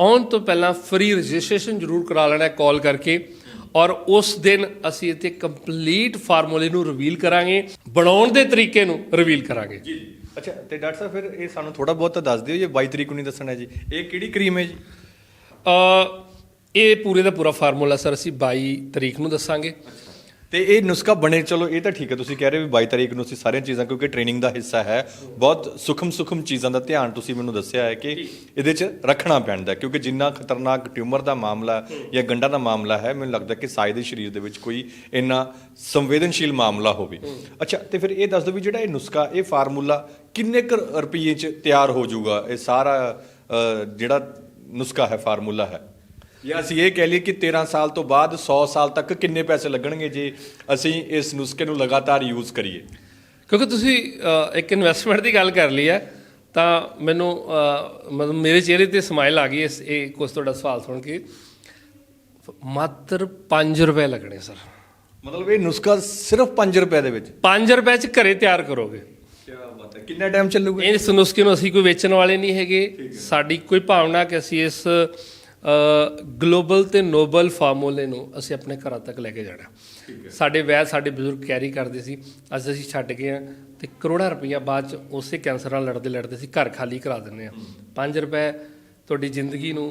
ਆਉਣ ਤੋਂ ਪਹਿਲਾਂ ਫ੍ਰੀ ਰਜਿਸਟ੍ਰੇਸ਼ਨ ਜ਼ਰੂਰ ਕਰਾ ਲੈਣਾ ਕਾਲ ਕਰਕੇ। ਔਰ ਉਸ ਦਿਨ ਅਸੀਂ ਇੱਥੇ ਕੰਪਲੀਟ ਫਾਰਮੂਲੇ ਨੂੰ ਰਿਵੀਲ ਕਰਾਂਗੇ। ਬਣਾਉਣ ਦੇ ਤਰੀਕੇ ਨੂੰ ਰਿਵੀਲ ਕਰਾਂਗੇ। ਜੀ। ਅੱਛਾ ਤੇ ਡਾਕਟਰ ਸਾਹਿਬ ਫਿਰ ਇਹ ਸਾਨੂੰ ਥੋੜਾ ਬਹੁਤ ਤਾਂ ਦੱਸ ਦਿਓ ਜੇ 22 ਤਰੀਕ ਨੂੰ ਨਹੀਂ ਦੱਸਣਾ ਜੀ। ਇਹ ਕਿਹੜੀ ਕਰੀਮ ਹੈ ਜੀ? ਅ ਇਹ ਪੂਰੇ ਦਾ ਪੂਰਾ ਫਾਰਮੂਲਾ ਸਰ ਅਸੀਂ 22 ਤਰੀਕ ਨੂੰ ਦੱਸਾਂਗੇ। ਤੇ ਇਹ ਨੁਸਖਾ ਬਣੇ, ਚਲੋ ਇਹ ਤਾਂ ਠੀਕ ਹੈ, ਤੁਸੀਂ ਕਹਿ ਰਹੇ ਹੋ ਵੀ 22 ਤਾਰੀਖ ਨੂੰ ਅਸੀਂ ਸਾਰੀਆਂ ਚੀਜ਼ਾਂ, ਕਿਉਂਕਿ ਟ੍ਰੇਨਿੰਗ ਦਾ ਹਿੱਸਾ ਹੈ, ਬਹੁਤ ਸੁਖਮ ਸੁਖਮ ਚੀਜ਼ਾਂ ਦਾ ਧਿਆਨ ਤੁਸੀਂ ਮੈਨੂੰ ਦੱਸਿਆ ਹੈ ਕਿ ਇਹਦੇ 'ਚ ਰੱਖਣਾ ਪੈਂਦਾ ਕਿਉਂਕਿ ਜਿੰਨਾ ਖਤਰਨਾਕ ਟਿਊਮਰ ਦਾ ਮਾਮਲਾ ਜਾਂ ਗੰਡਾ ਦਾ ਮਾਮਲਾ ਹੈ, ਮੈਨੂੰ ਲੱਗਦਾ ਕਿ ਸਾਇਦ ਦੇ ਸਰੀਰ ਦੇ ਵਿੱਚ ਕੋਈ ਇੰਨਾ ਸੰਵੇਦਨਸ਼ੀਲ ਮਾਮਲਾ ਹੋਵੇ। ਅੱਛਾ, ਤੇ ਫਿਰ ਇਹ ਦੱਸ ਦਿਓ ਵੀ ਜਿਹੜਾ ਇਹ ਨੁਸਖਾ, ਇਹ ਫਾਰਮੂਲਾ ਕਿੰਨੇ ਕੁ ਰੁਪਏ 'ਚ ਤਿਆਰ ਹੋ ਜਾਊਗਾ? ਇਹ ਸਾਰਾ ਜਿਹੜਾ ਨੁਸਖਾ ਹੈ, ਫਾਰਮੂਲਾ ਹੈ। ਜਾਂ ਅਸੀਂ ਇਹ ਕਹਿ ਲਈਏ ਕਿ 13 ਸਾਲ ਤੋਂ ਬਾਅਦ 100 ਸਾਲ ਤੱਕ ਕਿੰਨੇ ਪੈਸੇ ਲੱਗਣਗੇ ਜੇ ਅਸੀਂ ਇਸ ਨੁਸਖੇ ਨੂੰ ਲਗਾਤਾਰ ਯੂਜ਼ ਕਰੀਏ? ਕਿਉਂਕਿ ਤੁਸੀਂ ਇੱਕ ਇਨਵੈਸਟਮੈਂਟ ਦੀ ਗੱਲ ਕਰ ਲਈ ਹੈ ਤਾਂ ਮੈਨੂੰ ਮਤਲਬ ਮੇਰੇ ਚਿਹਰੇ ਤੇ ਸਮਾਈਲ ਆ ਗਈ ਇਸ ਇਹ ਕੁਝ ਤੁਹਾਡਾ ਸਵਾਲ ਸੁਣ ਕੇ। ਮਾਤਰ 5 ਰੁਪਏ ਲੱਗਣੇ ਸਰ। ਮਤਲਬ ਇਹ ਨੁਸਖਾ ਸਿਰਫ 5 ਰੁਪਏ ਦੇ ਵਿੱਚ? 5 ਰੁਪਏ ਚ ਘਰੇ ਤਿਆਰ ਕਰੋਗੇ। ਕੀ ਬਾਤ ਹੈ। ਕਿੰਨਾ ਟਾਈਮ ਚੱਲੂਗਾ? ਇਸ ਨੁਸਖੇ ਨੂੰ ਅਸੀਂ ਕੋਈ ਵੇਚਣ ਵਾਲੇ ਨਹੀਂ ਹੈਗੇ। ਸਾਡੀ ਕੋਈ ਭਾਵਨਾ ਕਿ ਅਸੀਂ ਇਸ ਗਲੋਬਲ ਤੇ ਨੋਬਲ ਫਾਰਮੂਲੇ ਨੂੰ ਅਸੀਂ ਆਪਣੇ ਘਰਾਂ ਤੱਕ ਲੈ ਕੇ ਜਾਣਾ ਸਾਡੇ ਵੈਦ ਸਾਡੇ ਬਜ਼ੁਰਗ ਕੈਰੀ ਕਰਦੇ ਸੀ। ਅੱਜ ਅਸੀਂ ਛੱਡ ਗਏ ਆ ਤੇ ਕਰੋੜਾਂ ਰੁਪਈਆ ਬਾਅਦ ਚ ਉਸੇ ਕੈਂਸਰ ਨਾਲ ਲੜਦੇ ਲੜਦੇ ਸੀ ਘਰ ਖਾਲੀ ਕਰਾ ਦਿੰਦੇ ਆ 5 ਰੁਪਏ ਤੁਹਾਡੀ ਜ਼ਿੰਦਗੀ ਨੂੰ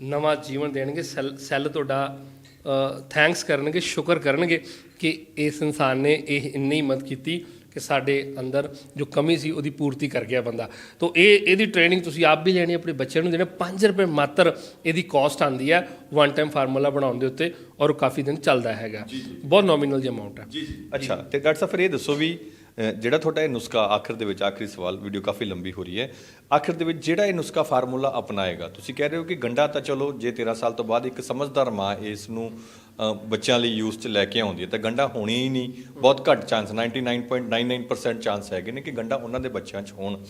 ਨਵਾਂ ਜੀਵਨ ਦੇਣਗੇ। ਸੈੱਲ ਸੈੱਲ ਤੁਹਾਡਾ ਥੈਂਕਸ ਕਰਨਗੇ ਸ਼ੁਕਰ ਕਰਨਗੇ ਕਿ ਇਸ ਇਨਸਾਨ ਨੇ ਇਹ ਇੰਨੀ ਮਦਦ ਕੀਤੀ ਕਿ ਸਾਡੇ ਅੰਦਰ ਜੋ ਕਮੀ ਸੀ ਉਹਦੀ ਪੂਰਤੀ ਕਰ ਗਿਆ ਬੰਦਾ। ਤੋਂ ਇਹ ਇਹਦੀ ਟ੍ਰੇਨਿੰਗ ਤੁਸੀਂ ਆਪ ਵੀ ਲੈਣੀ ਆਪਣੇ ਬੱਚਿਆਂ ਨੂੰ ਦੇਣਾ 5 ਰੁਪਏ ਮਾਤਰ ਇਹਦੀ ਕਾਸਟ ਆਂਦੀ ਹੈ ਵਨ ਟਾਈਮ ਫਾਰਮੂਲਾ ਬਣਾਉਣ ਦੇ ਉੱਤੇ ਔਰ ਉਹ ਕਾਫੀ ਦਿਨ ਚੱਲਦਾ ਹੈਗਾ। ਬਹੁਤ ਨੋਮੀਨਲ ਜਿਹਾ ਅਮਾਉਂਟ ਹੈ। ਜੀ ਜੀ। ਅੱਛਾ ਤੇ ਡਾਕਟਰ ਸਾਹਿਬ ਫਿਰ ਇਹ ਦੱਸੋ ਵੀ ਜਿਹੜਾ ਤੁਹਾਡਾ ਇਹ ਨੁਸਖਾ ਆਖਰ ਦੇ ਵਿੱਚ ਆਖਰੀ ਸਵਾਲ ਵੀਡੀਓ ਕਾਫੀ ਲੰਬੀ ਹੋ ਰਹੀ ਹੈ। ਆਖਰ ਦੇ ਵਿੱਚ ਜਿਹੜਾ ਇਹ ਨੁਸਖਾ ਫਾਰਮੂਲਾ ਅਪਣਾਏਗਾ ਤੁਸੀਂ ਕਹਿ ਰਹੇ ਹੋ ਕਿ ਗੰਡਾ ਤਾਂ ਚਲੋ ਜੇ 13 ਸਾਲ ਤੋਂ ਬਾਅਦ ਇੱਕ ਸਮਝਦਾਰ ਮਾਂ ਇਸ ਨੂੰ ਬੱਚਿਆਂ ਲਈ ਯੂਜ਼ 'ਚ ਲੈ ਕੇ ਆਉਂਦੀ ਹੈ। ਤਾਂ ਗੰਡਾ ਹੋਣੀ ਹੀ ਨਹੀਂ। ਬਹੁਤ ਘੱਟ ਚਾਂਸ 99.99% ਚਾਂਸ ਹੈਗੇ ਨੇ ਕਿ ਗੰਡਾ ਉਹਨਾਂ ਦੇ ਬੱਚਿਆਂ 'ਚ ਹੋਣ।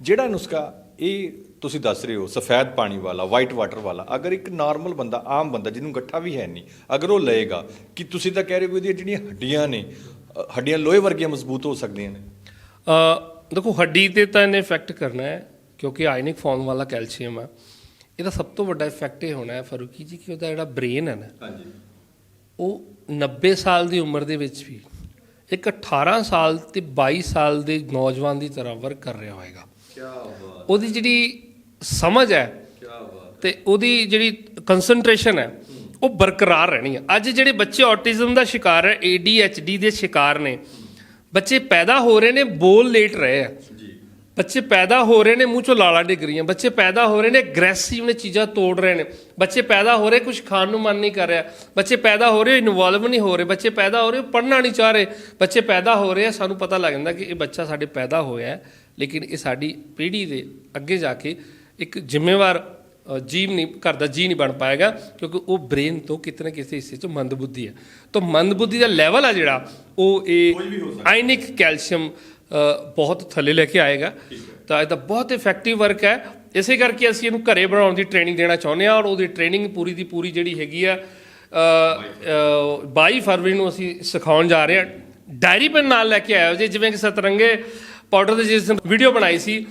ਜਿਹੜਾ ਨੁਸਖਾ ਇਹ ਤੁਸੀਂ ਦੱਸ ਰਹੇ ਹੋ ਸਫੈਦ ਪਾਣੀ ਵਾਲਾ ਵਾਈਟ ਵਾਟਰ ਵਾਲਾ ਅਗਰ ਇੱਕ ਨਾਰਮਲ ਬੰਦਾ ਆਮ ਬੰਦਾ ਜਿਹਨੂੰ ਗੱਠਾ ਵੀ ਹੈ ਨਹੀਂ ਅਗਰ ਉਹ ਲਏਗਾ ਕਿ ਤੁਸੀਂ ਤਾਂ ਕਹਿ ਰਹੇ ਹੋ ਵੀ ਉਹਦੀਆਂ ਜਿਹੜੀਆਂ ਹੱਡੀਆਂ ਨੇ ਹੱਡੀਆਂ ਲੋਹੇ ਵਰਗੀਆਂ ਮਜ਼ਬੂਤ ਹੋ ਸਕਦੀਆਂ ਨੇ? ਅ ਦੇਖੋ ਹੱਡੀ ਤੇ ਤਾਂ ਇਹਨੇ ਇਫੈਕਟ ਕਰਨਾ ਹੈ ਕਿਉਂਕਿ ਆਇਨਿਕ ਫਾਰਮ ਵਾਲਾ ਕੈਲਸ਼ੀਅਮ ਆ। ਇਹਦਾ ਸਭ ਤੋਂ ਵੱਡਾ ਇਫੈਕਟ ਇਹ ਹੋਣਾ ਹੈ ਫਾਰੂਕੀ ਜੀ ਕਿ ਉਹਦਾ ਜਿਹੜਾ ਬ੍ਰੇਨ ਹੈ ਨਾ ਹਾਂਜੀ। ਉਹ 90 ਸਾਲ ਦੀ ਉਮਰ ਦੇ ਵਿੱਚ ਵੀ ਇੱਕ 18 ਸਾਲ ਤੇ 22 ਸਾਲ ਦੇ ਨੌਜਵਾਨ ਦੀ ਤਰ੍ਹਾਂ ਵਰਕ ਕਰ ਰਿਹਾ ਹੋਏਗਾ। ਕੀ ਬਾਤ। ਉਹਦੀ ਜਿਹੜੀ ਸਮਝ ਹੈ ਕੀ ਬਾਤ। ਤੇ ਉਹਦੀ ਜਿਹੜੀ ਕਨਸੈਂਟਰੇਸ਼ਨ ਹੈ ਉਹ ਬਰਕਰਾਰ ਰਹਿਣੀ ਹੈ। ਅੱਜ ਜਿਹੜੇ ਬੱਚੇ ਆਟਿਜ਼ਮ ਦਾ ਸ਼ਿਕਾਰ ਹੈ ADHD ਦੇ ਸ਼ਿਕਾਰ ਨੇ ਬੱਚੇ ਪੈਦਾ ਹੋ ਰਹੇ ਨੇ ਬੋਲ ਲੇਟ ਰਹੇ ਆ ਬੱਚੇ ਪੈਦਾ ਹੋ ਰਹੇ ਨੇ ਮੂੰਹ ਚੋਂ ਲਾਲਾਂ ਡਿੱਗ ਰਹੀਆਂ। ਬੱਚੇ ਪੈਦਾ ਹੋ ਰਹੇ ਨੇ ਅਗਰੈਸਿਵ ਨੇ ਚੀਜ਼ਾਂ ਤੋੜ ਰਹੇ ਨੇ। ਬੱਚੇ ਪੈਦਾ ਹੋ ਰਹੇ ਕੁਝ ਖਾਣ ਨੂੰ ਮਨ ਨਹੀਂ ਕਰ ਰਿਹਾ। ਬੱਚੇ ਪੈਦਾ ਹੋ ਰਹੇ ਇਨਵੋਲਵ ਨਹੀਂ ਹੋ ਰਹੇ। ਬੱਚੇ ਪੈਦਾ ਹੋ ਰਹੇ ਪੜ੍ਹਨਾ ਨਹੀਂ ਚਾਹ ਰਹੇ। ਬੱਚੇ ਪੈਦਾ ਹੋ ਰਹੇ ਸਾਨੂੰ ਪਤਾ ਲੱਗ ਜਾਂਦਾ ਕਿ ਇਹ ਬੱਚਾ ਸਾਡੇ ਪੈਦਾ ਹੋਇਆ ਲੇਕਿਨ ਇਹ ਸਾਡੀ ਪੀੜ੍ਹੀ ਦੇ ਅੱਗੇ ਜਾ ਕੇ ਇੱਕ ਜ਼ਿੰਮੇਵਾਰ ਜੀਵ ਨਹੀਂ ਘਰ ਦਾ ਜੀ ਨਹੀਂ ਬਣ ਪਾਏਗਾ ਕਿਉਂਕਿ ਉਹ ਬ੍ਰੇਨ ਤੋਂ ਕਿਤੇ ਨਾ ਕਿਸੇ ਹਿੱਸੇ 'ਚ ਮੰਦਬੁੱਧੀ ਹੈ। ਤਾਂ ਮੰਦਬੁੱਧੀ ਦਾ ਲੈਵਲ ਆ ਜਿਹੜਾ ਉਹ ਇਹ ਆਇਨਿਕ ਕੈਲਸ਼ੀਅਮ ਬਹੁਤ ਥੱਲੇ ਲੈ ਕੇ ਆਏਗਾ। ਤਾਂ ਇਹਦਾ ਬਹੁਤ ਇਫੈਕਟਿਵ ਵਰਕ ਹੈ। ਇਸੇ ਕਰਕੇ ਅਸੀਂ ਇਹਨੂੰ ਘਰੇ ਬਣਾਉਣ ਦੀ ਟ੍ਰੇਨਿੰਗ ਦੇਣਾ ਚਾਹੁੰਦੇ ਹਾਂ ਔਰ ਉਹਦੀ ਟ੍ਰੇਨਿੰਗ ਪੂਰੀ ਦੀ ਪੂਰੀ ਜਿਹੜੀ ਹੈਗੀ ਆ ਅ, 22 ਫਰਵਰੀ ਨੂੰ ਅਸੀਂ ਸਿਖਾਉਣ ਜਾ ਰਹੇ ਹਾਂ। ਡਾਇਰੀ ਪੈਨ ਨਾਲ ਲੈ ਕੇ ਆਇਆ ਜੇ ਜਿਵੇਂ ਕਿ ਸਤਰੰਗੇ ਪਾਊਡਰ ਦੇ ਜਿਸ ਦਿਨ ਵੀਡੀਓ ਬਣਾਈ ਸੀ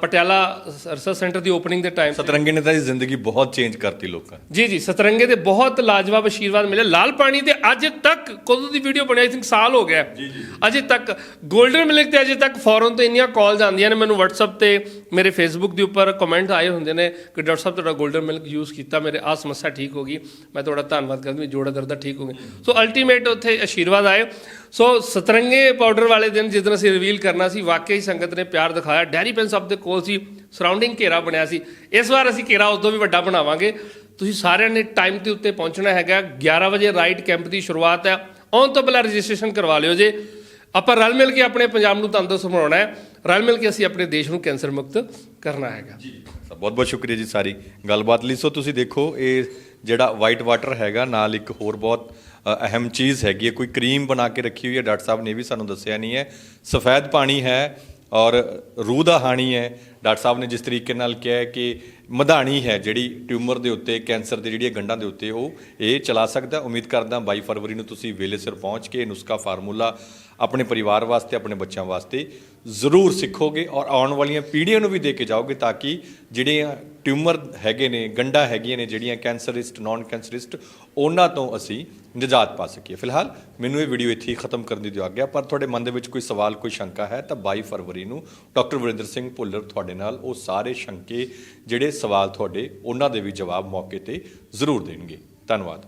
ਪਟਿਆਲਾ ਰਿਸਰਚ ਸੈਂਟਰ ਦੀ ਓਪਨਿੰਗ ਦੇ ਟਾਈਮ ਸਤਰੰਗੀ ਨੇ ਤਾਂ ਇਹ ਜ਼ਿੰਦਗੀ ਬਹੁਤ ਚੇਂਜ ਕਰਤੀ ਲੋਕਾਂ। ਜੀ ਜੀ ਸਤਰੰਗੇ ਦੇ ਬਹੁਤ ਲਾਜਵਾਬ ਆਸ਼ੀਰਵਾਦ ਮਿਲੇ। ਲਾਲ ਪਾਣੀ ਦੇ ਅੱਜ ਤੱਕ ਕਦੋਂ ਦੀ ਵੀਡੀਓ ਬਣੀ ਆਈ ਥਿੰਕ ਸਾਲ ਹੋ ਗਿਆ। ਜੀ ਜੀ ਅਜੇ ਤੱਕ 골ਡਨ ਮਿਲਕ ਤੇ ਅਜੇ ਤੱਕ ਫੌਰਨ ਤੋਂ ਇੰਨੀਆਂ ਕਾਲਸ ਆਉਂਦੀਆਂ ਨੇ। ਮੈਨੂੰ WhatsApp ਤੇ ਮੇਰੇ Facebook ਦੇ ਉੱਪਰ ਕਮੈਂਟ ਆਏ ਹੁੰਦੇ ਨੇ ਕਿ ਡਾਕਟਰ ਸਾਹਿਬ ਤੁਹਾਡਾ 골ਡਨ ਮਿਲਕ ਯੂਜ਼ ਕੀਤਾ। ਮੇਰੇ ਆ ਸਮੱਸਿਆ ਠੀਕ ਹੋ ਗਈ। ਮੈਂ ਤੁਹਾਡਾ ਧੰਨਵਾਦ ਕਰਦਾ। ਜੋੜਾ ਦਰਦ ਠੀਕ ਹੋ ਗਿਆ। ਸੋ ਅਲਟੀਮੇਟ ਉੱਥੇ ਆਸ਼ੀਰਵਾਦ ਆਏ। ਸੋ ਸਤਰੰਗੇ ਪਾਊਡਰ ਵਾਲੇ ਦਿਨ ਜਿਸ ਦਿਨ ਅਸੀਂ ਰਿਵੀਲ ਕਰਨਾ ਸੀ, ਵਾਕਈ ਸੰਗਤ ਨੇ ਪਿਆਰ ਦਿਖਾਇਆ। ਡੈਰੀ ਪੈਨ ਸਭ ਦੇ ਕੋਲ ਸੀ ਸਰਾਊਂਡਿੰਗ ਘੇਰਾ ਬਣਿਆ ਸੀ। ਇਸ ਵਾਰ ਅਸੀਂ ਘੇਰਾ ਉਸ ਤੋਂ ਵੀ ਵੱਡਾ ਬਣਾਵਾਂਗੇ। ਤੁਸੀਂ ਸਾਰਿਆਂ ਨੇ ਟਾਈਮ ਦੇ ਉੱਤੇ ਪਹੁੰਚਣਾ ਹੈਗਾ। 11 ਵਜੇ ਰਾਈਟ ਕੈਂਪ ਦੀ ਸ਼ੁਰੂਆਤ ਹੈ। ਆਉਣ ਤੋਂ ਪਹਿਲਾਂ ਰਜਿਸਟ੍ਰੇਸ਼ਨ ਕਰਵਾ ਲਿਓ ਜੇ। ਆਪਾਂ ਰਲ ਮਿਲ ਕੇ ਆਪਣੇ ਪੰਜਾਬ ਨੂੰ ਤੰਦਰੁਸਤ ਬਣਾਉਣਾ ਹੈ। ਰਲ ਮਿਲ ਕੇ ਅਸੀਂ ਆਪਣੇ ਦੇਸ਼ ਨੂੰ ਕੈਂਸਰ ਮੁਕਤ ਕਰਨਾ ਹੈਗਾ। ਬਹੁਤ ਬਹੁਤ ਸ਼ੁਕਰੀਆ ਜੀ ਸਾਰੀ ਗੱਲਬਾਤ ਲਈ। ਸੋ ਤੁਸੀਂ ਦੇਖੋ, ਇਹ ਜਿਹੜਾ ਵਾਈਟ ਵਾਟਰ ਹੈਗਾ, ਨਾਲ ਇੱਕ ਹੋਰ ਬਹੁਤ ਅਹਿਮ ਚੀਜ਼ ਹੈਗੀ ਹੈ। ਕੋਈ ਕਰੀਮ ਬਣਾ ਕੇ ਰੱਖੀ ਹੋਈ ਹੈ, ਡਾਕਟਰ ਸਾਹਿਬ ਨੇ ਇਹ ਵੀ ਸਾਨੂੰ ਦੱਸਿਆ ਨਹੀਂ ਹੈ। ਸਫੈਦ ਪਾਣੀ ਹੈ ਔਰ ਰੂਹ ਦਾ ਹਾਣੀ ਹੈ। ਡਾਕਟਰ ਸਾਹਿਬ ਨੇ ਜਿਸ ਤਰੀਕੇ ਨਾਲ ਕਿਹਾ ਹੈ ਕਿ ਮਧਾਣੀ ਹੈ ਜਿਹੜੀ ਟਿਊਮਰ ਦੇ ਉੱਤੇ, ਕੈਂਸਰ ਦੇ ਜਿਹੜੀਆਂ ਗੰਢਾਂ ਦੇ ਉੱਤੇ ਉਹ, ਇਹ ਚਲਾ ਸਕਦਾ। ਉਮੀਦ ਕਰਦਾ 22 ਫਰਵਰੀ ਨੂੰ ਤੁਸੀਂ ਵੇਲੇ ਸਿਰ ਪਹੁੰਚ ਕੇ ਨੁਸਖਾ ਫਾਰਮੂਲਾ ਆਪਣੇ ਪਰਿਵਾਰ ਵਾਸਤੇ, ਆਪਣੇ ਬੱਚਿਆਂ ਵਾਸਤੇ ਜ਼ਰੂਰ ਸਿੱਖੋਗੇ ਔਰ ਆਉਣ ਵਾਲੀਆਂ ਪੀੜ੍ਹੀਆਂ ਨੂੰ ਵੀ ਦੇ ਕੇ ਜਾਓਗੇ ਤਾਂ ਕਿ ਜਿਹੜੇ ਟਿਊਮਰ ਹੈਗੇ ਨੇ, ਗੰਢਾਂ ਹੈਗੀਆਂ ਨੇ, ਜਿਹੜੀਆਂ ਕੈਂਸਰਿਸਟ ਨਾਨ ਕੈਂਸਰਿਸਟ ਉਹਨਾਂ ਤੋਂ ਅਸੀਂ ਨਿਜਾਤ ਪਾ ਸਕੀਏ। ਫਿਲਹਾਲ ਮੈਨੂੰ ਇਹ ਵੀਡੀਓ ਇੱਥੇ ਹੀ ਖਤਮ ਕਰਨ ਦੀ ਦਿਓ ਆਗਿਆ, ਪਰ ਤੁਹਾਡੇ ਮਨ ਦੇ ਵਿੱਚ ਕੋਈ ਸਵਾਲ, ਕੋਈ ਸ਼ੰਕਾ ਹੈ ਤਾਂ 22 ਫਰਵਰੀ ਨੂੰ ਡਾਕਟਰ ਵਰਿੰਦਰ ਸਿੰਘ ਭੁੱਲਰ ਤੁਹਾਡੇ ਨਾਲ ਉਹ ਸਾਰੇ ਸ਼ੰਕੇ ਜਿਹੜੇ ਸਵਾਲ ਤੁਹਾਡੇ ਉਹਨਾਂ ਦੇ ਵੀ ਜਵਾਬ ਮੌਕੇ ਤੇ ਜ਼ਰੂਰ ਦੇਣਗੇ। ਧੰਨਵਾਦ।